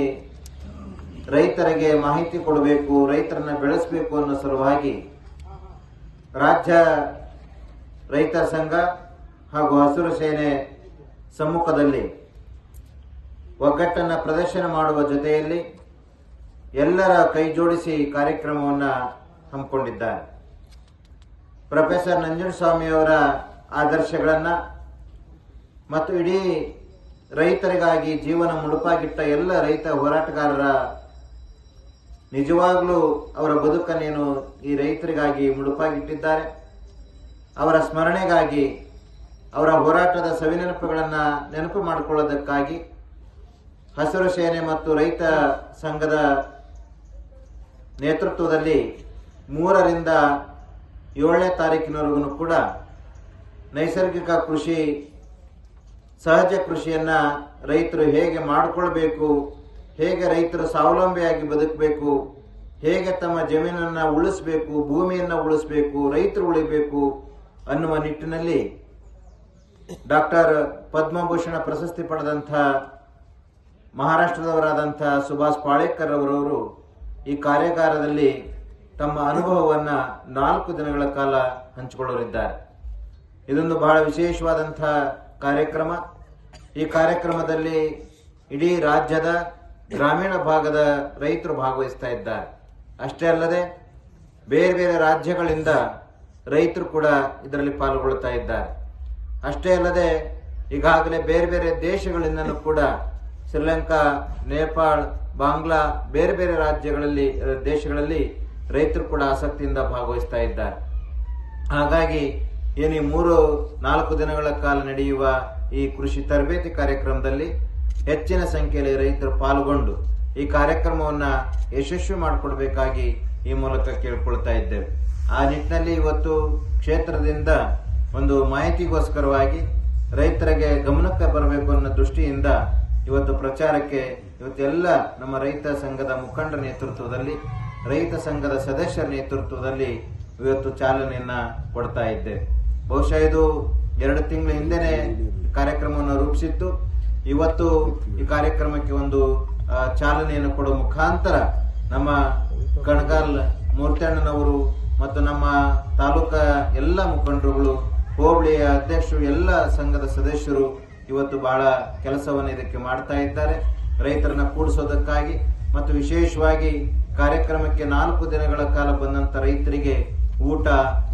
ರೈತರಿಗೆ ಮಾಹಿತಿ ಕೊಡಬೇಕು, ರೈತರನ್ನ ಬೆಳೆಸಬೇಕು ಅನ್ನೋ ಸಲುವಾಗಿ ರಾಜ್ಯ ರೈತ ಸಂಘ ಹಾಗೂ ಹಸಿರು ಸೇನೆ ಸಮ್ಮುಖದಲ್ಲಿ ಒಗ್ಗಟ್ಟನ್ನು ಪ್ರದರ್ಶನ ಮಾಡುವ ಜೊತೆಯಲ್ಲಿ ಎಲ್ಲರ ಕೈ ಜೋಡಿಸಿ ಕಾರ್ಯಕ್ರಮವನ್ನು ಹಮ್ಮಿಕೊಂಡಿದ್ದಾರೆ. ಪ್ರೊಫೆಸರ್ ನಂಜುಂಡಸ್ವಾಮಿಯವರ ಆದರ್ಶಗಳನ್ನು ಮತ್ತು ಇಡೀ ರೈತರಿಗಾಗಿ ಜೀವನ ಮುಡುಪಾಗಿಟ್ಟ ಎಲ್ಲ ರೈತ ಹೋರಾಟಗಾರರ ನಿಜವಾಗ್ಲೂ ಅವರ ಬದುಕನ್ನೇನು ಈ ರೈತರಿಗಾಗಿ ಮುಡುಪಾಗಿಟ್ಟಿದ್ದಾರೆ? ಅವರ ಸ್ಮರಣೆಗಾಗಿ, ಅವರ ಹೋರಾಟದ ಸವಿನೆನಪುಗಳನ್ನು ನೆನಪು ಮಾಡಿಕೊಳ್ಳೋದಕ್ಕಾಗಿ ಹಸಿರು ಸೇನೆ ಮತ್ತು ರೈತ ಸಂಘದ ನೇತೃತ್ವದಲ್ಲಿ ಮೂರರಿಂದ ಏಳನೇ ತಾರೀಕಿನವರೆಗೂ ಕೂಡ ನೈಸರ್ಗಿಕ ಕೃಷಿ, ಸಹಜ ಕೃಷಿಯನ್ನ ರೈತರು ಹೇಗೆ ಮಾಡಿಕೊಳ್ಬೇಕು ಹೇಗೆ ರೈತರು ಸ್ವಾವಲಂಬಿಯಾಗಿ ಬದುಕಬೇಕು, ಹೇಗೆ ತಮ್ಮ ಜಮೀನನ್ನು ಉಳಿಸ್ಬೇಕು, ಭೂಮಿಯನ್ನು ಉಳಿಸ್ಬೇಕು, ರೈತರು ಉಳಿಬೇಕು ಅನ್ನುವ ನಿಟ್ಟಿನಲ್ಲಿ ಡಾಕ್ಟರ್ ಪದ್ಮಭೂಷಣ ಪ್ರಶಸ್ತಿ ಪಡೆದಂಥ ಮಹಾರಾಷ್ಟ್ರದವರಾದಂಥ ಸುಭಾಷ್ ಪಾಳೇಕರ್ ಅವರವರು ಈ ಕಾರ್ಯಾಗಾರದಲ್ಲಿ ತಮ್ಮ ಅನುಭವವನ್ನು ನಾಲ್ಕು ದಿನಗಳ ಕಾಲ ಹಂಚಿಕೊಳ್ಳಲಿದ್ದಾರೆ. ಇದೊಂದು ಬಹಳ ವಿಶೇಷವಾದಂಥ ಕಾರ್ಯಕ್ರಮ. ಈ ಕಾರ್ಯಕ್ರಮದಲ್ಲಿ ಇಡೀ ರಾಜ್ಯದ ಗ್ರಾಮೀಣ ಭಾಗದ ರೈತರು ಭಾಗವಹಿಸ್ತಾ ಇದ್ದಾರೆ. ಅಷ್ಟೇ ಅಲ್ಲದೆ ಬೇರೆ ಬೇರೆ ರಾಜ್ಯಗಳಿಂದ ರೈತರು ಕೂಡ ಇದರಲ್ಲಿ ಪಾಲ್ಗೊಳ್ತಾ ಇದ್ದಾರೆ. ಅಷ್ಟೇ ಅಲ್ಲದೆ ಈಗಾಗಲೇ ಬೇರೆ ಬೇರೆ ದೇಶಗಳಿಂದಲೂ ಕೂಡ ಶ್ರೀಲಂಕಾ, ನೇಪಾಳ್, ಬಾಂಗ್ಲಾ ಬೇರೆ ಬೇರೆ ರಾಜ್ಯಗಳಲ್ಲಿ, ದೇಶಗಳಲ್ಲಿ ರೈತರು ಕೂಡ ಆಸಕ್ತಿಯಿಂದ ಭಾಗವಹಿಸ್ತಾ ಇದ್ದಾರೆ. ಹಾಗಾಗಿ ಏನು ಈ ಮೂರು ನಾಲ್ಕು ದಿನಗಳ ಕಾಲ ನಡೆಯುವ ಈ ಕೃಷಿ ತರಬೇತಿ ಕಾರ್ಯಕ್ರಮದಲ್ಲಿ ಹೆಚ್ಚಿನ ಸಂಖ್ಯೆಯಲ್ಲಿ ರೈತರು ಪಾಲ್ಗೊಂಡು ಈ ಕಾರ್ಯಕ್ರಮವನ್ನ ಯಶಸ್ವಿ ಮಾಡಿಕೊಡ್ಬೇಕಾಗಿ ಈ ಮೂಲಕ ಕೇಳ್ಕೊಳ್ತಾ ಇದ್ದೇವೆ. ಆ ನಿಟ್ಟಿನಲ್ಲಿ ಇವತ್ತು ಕ್ಷೇತ್ರದಿಂದ ಒಂದು ಮಾಹಿತಿಗೋಸ್ಕರವಾಗಿ ರೈತರಿಗೆ ಗಮನಕ್ಕೆ ಬರಬೇಕು ಅನ್ನೋ ದೃಷ್ಟಿಯಿಂದ ಇವತ್ತು ಪ್ರಚಾರಕ್ಕೆ ಇವತ್ತೆಲ್ಲ ನಮ್ಮ ರೈತ ಸಂಘದ ಮುಖಂಡರ ನೇತೃತ್ವದಲ್ಲಿ, ರೈತ ಸಂಘದ ಸದಸ್ಯರ ನೇತೃತ್ವದಲ್ಲಿ ಇವತ್ತು ಚಾಲನೆಯನ್ನ ಕೊಡ್ತಾ ಇದ್ದೇವೆ. ಬಹುಶಃ ಇದು ಎರಡು ತಿಂಗಳ ಹಿಂದೆನೆ ಕಾರ್ಯಕ್ರಮವನ್ನು ರೂಪಿಸಿತ್ತು. ಇವತ್ತು ಈ ಕಾರ್ಯಕ್ರಮಕ್ಕೆ ಒಂದು ಚಾಲನೆಯನ್ನು ಕೊಡುವ ಮುಖಾಂತರ ನಮ್ಮ ಕಣಗಾಲ್ ಮೂರ್ತಣ್ಣನವರು ಮತ್ತು ನಮ್ಮ ತಾಲೂಕಾ ಎಲ್ಲ ಮುಖಂಡರುಗಳು, ಹೋಬಳಿಯ ಅಧ್ಯಕ್ಷರು, ಎಲ್ಲ ಸಂಘದ ಸದಸ್ಯರು ಇವತ್ತು ಬಹಳ ಕೆಲಸವನ್ನು ಇದಕ್ಕೆ ಮಾಡ್ತಾ ಇದ್ದಾರೆ. ರೈತರನ್ನ ಕೂಡಿಸೋದಕ್ಕಾಗಿ ಮತ್ತು ವಿಶೇಷವಾಗಿ ಕಾರ್ಯಕ್ರಮಕ್ಕೆ ನಾಲ್ಕು ದಿನಗಳ ಕಾಲ ಬಂದಂತ ರೈತರಿಗೆ ಊಟ,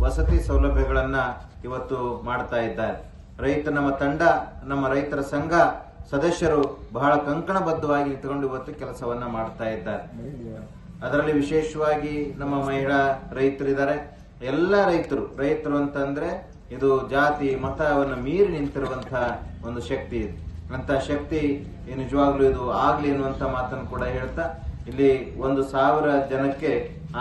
ವಸತಿ ಸೌಲಭ್ಯಗಳನ್ನ ಇವತ್ತು ಮಾಡ್ತಾ ಇದ್ದಾರೆ. ರೈತ, ನಮ್ಮ ತಂಡ, ನಮ್ಮ ರೈತರ ಸಂಘ ಸದಸ್ಯರು ಬಹಳ ಕಂಕಣಬದ್ಧವಾಗಿ ನಿಂತುಕೊಂಡು ಇವತ್ತು ಕೆಲಸವನ್ನ ಮಾಡ್ತಾ ಇದ್ದಾರೆ. ಅದರಲ್ಲಿ ವಿಶೇಷವಾಗಿ ನಮ್ಮ ಮಹಿಳಾ ರೈತರಿದ್ದಾರೆ. ಎಲ್ಲ ರೈತರು ರೈತರು ಅಂತಂದ್ರೆ ಇದು ಜಾತಿ, ಮತವನ್ನು ಮೀರಿ ನಿಂತಿರುವಂತಹ ಒಂದು ಶಕ್ತಿ ಇದೆ. ಅಂತ ಶಕ್ತಿ ನಿಜವಾಗ್ಲು ಇದು ಆಗ್ಲಿ ಅನ್ನುವಂತ ಮಾತನ್ನು ಕೂಡ ಹೇಳ್ತಾ, ಇಲ್ಲಿ ಒಂದು ಸಾವಿರ ಜನಕ್ಕೆ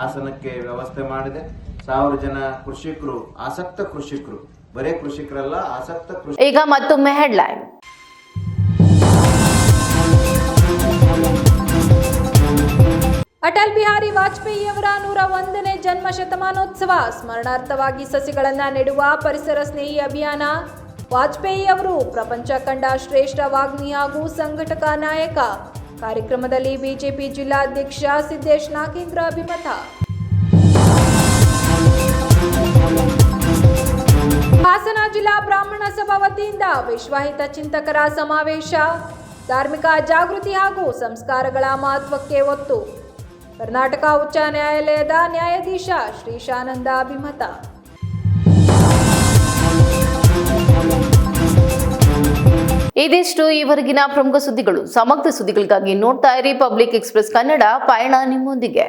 ಆಸನಕ್ಕೆ ವ್ಯವಸ್ಥೆ ಮಾಡಿದೆ. ಸಾವಿರ ಜನ ಕೃಷಿಕರು, ಆಸಕ್ತ ಕೃಷಿಕರು, ಬರೇ ಕೃಷಿಕರಲ್ಲ, ಆಸಕ್ತ ಕೃಷಿ ಈಗ ಮತ್ತೊಮ್ಮೆ ಹೆಡ್ಲೈನ್ ಅಟಲ್ ಬಿಹಾರಿ ವಾಜಪೇಯಿಯವರ ನೂರ ಒಂದನೇ ಜನ್ಮ ಶತಮಾನೋತ್ಸವ. ಸ್ಮರಣಾರ್ಥವಾಗಿ ಸಸಿಗಳನ್ನು ನೆಡುವ ಪರಿಸರ ಸ್ನೇಹಿ ಅಭಿಯಾನ. ವಾಜಪೇಯಿ ಅವರು ಪ್ರಪಂಚ ಕಂಡ ಶ್ರೇಷ್ಠ ವಾಗ್ಮಿ ಹಾಗೂ ಸಂಘಟಕ ನಾಯಕ. ಕಾರ್ಯಕ್ರಮದಲ್ಲಿ ಬಿಜೆಪಿ ಜಿಲ್ಲಾಧ್ಯಕ್ಷ ಸಿದ್ದೇಶ್ ನಾಗೇಂದ್ರ ಅಭಿಮತ. ಹಾಸನ ಜಿಲ್ಲಾ ಬ್ರಾಹ್ಮಣ ಸಭಾ ವತಿಯಿಂದ ವಿಶ್ವಹಿತ ಚಿಂತಕರ ಸಮಾವೇಶ. ಧಾರ್ಮಿಕ ಜಾಗೃತಿ ಹಾಗೂ ಸಂಸ್ಕಾರಗಳ ಮಹತ್ವಕ್ಕೆ ಒತ್ತು. ಕರ್ನಾಟಕ ಉಚ್ಚ ನ್ಯಾಯಾಲಯದ ನ್ಯಾಯಾಧೀಶ ಶ್ರೀಶಾನಂದ ಅಭಿಮತ. ಇದಿಷ್ಟು ಈವರೆಗಿನ ಪ್ರಮುಖ ಸುದ್ದಿಗಳು. ಸಮಗ್ರ ಸುದ್ದಿಗಳಿಗಾಗಿ ನೋಡ್ತಾ ಇರಿ ಪಬ್ಲಿಕ್ ಎಕ್ಸ್ಪ್ರೆಸ್ ಕನ್ನಡ, ಪಯಣ ನಿಮ್ಮೊಂದಿಗೆ.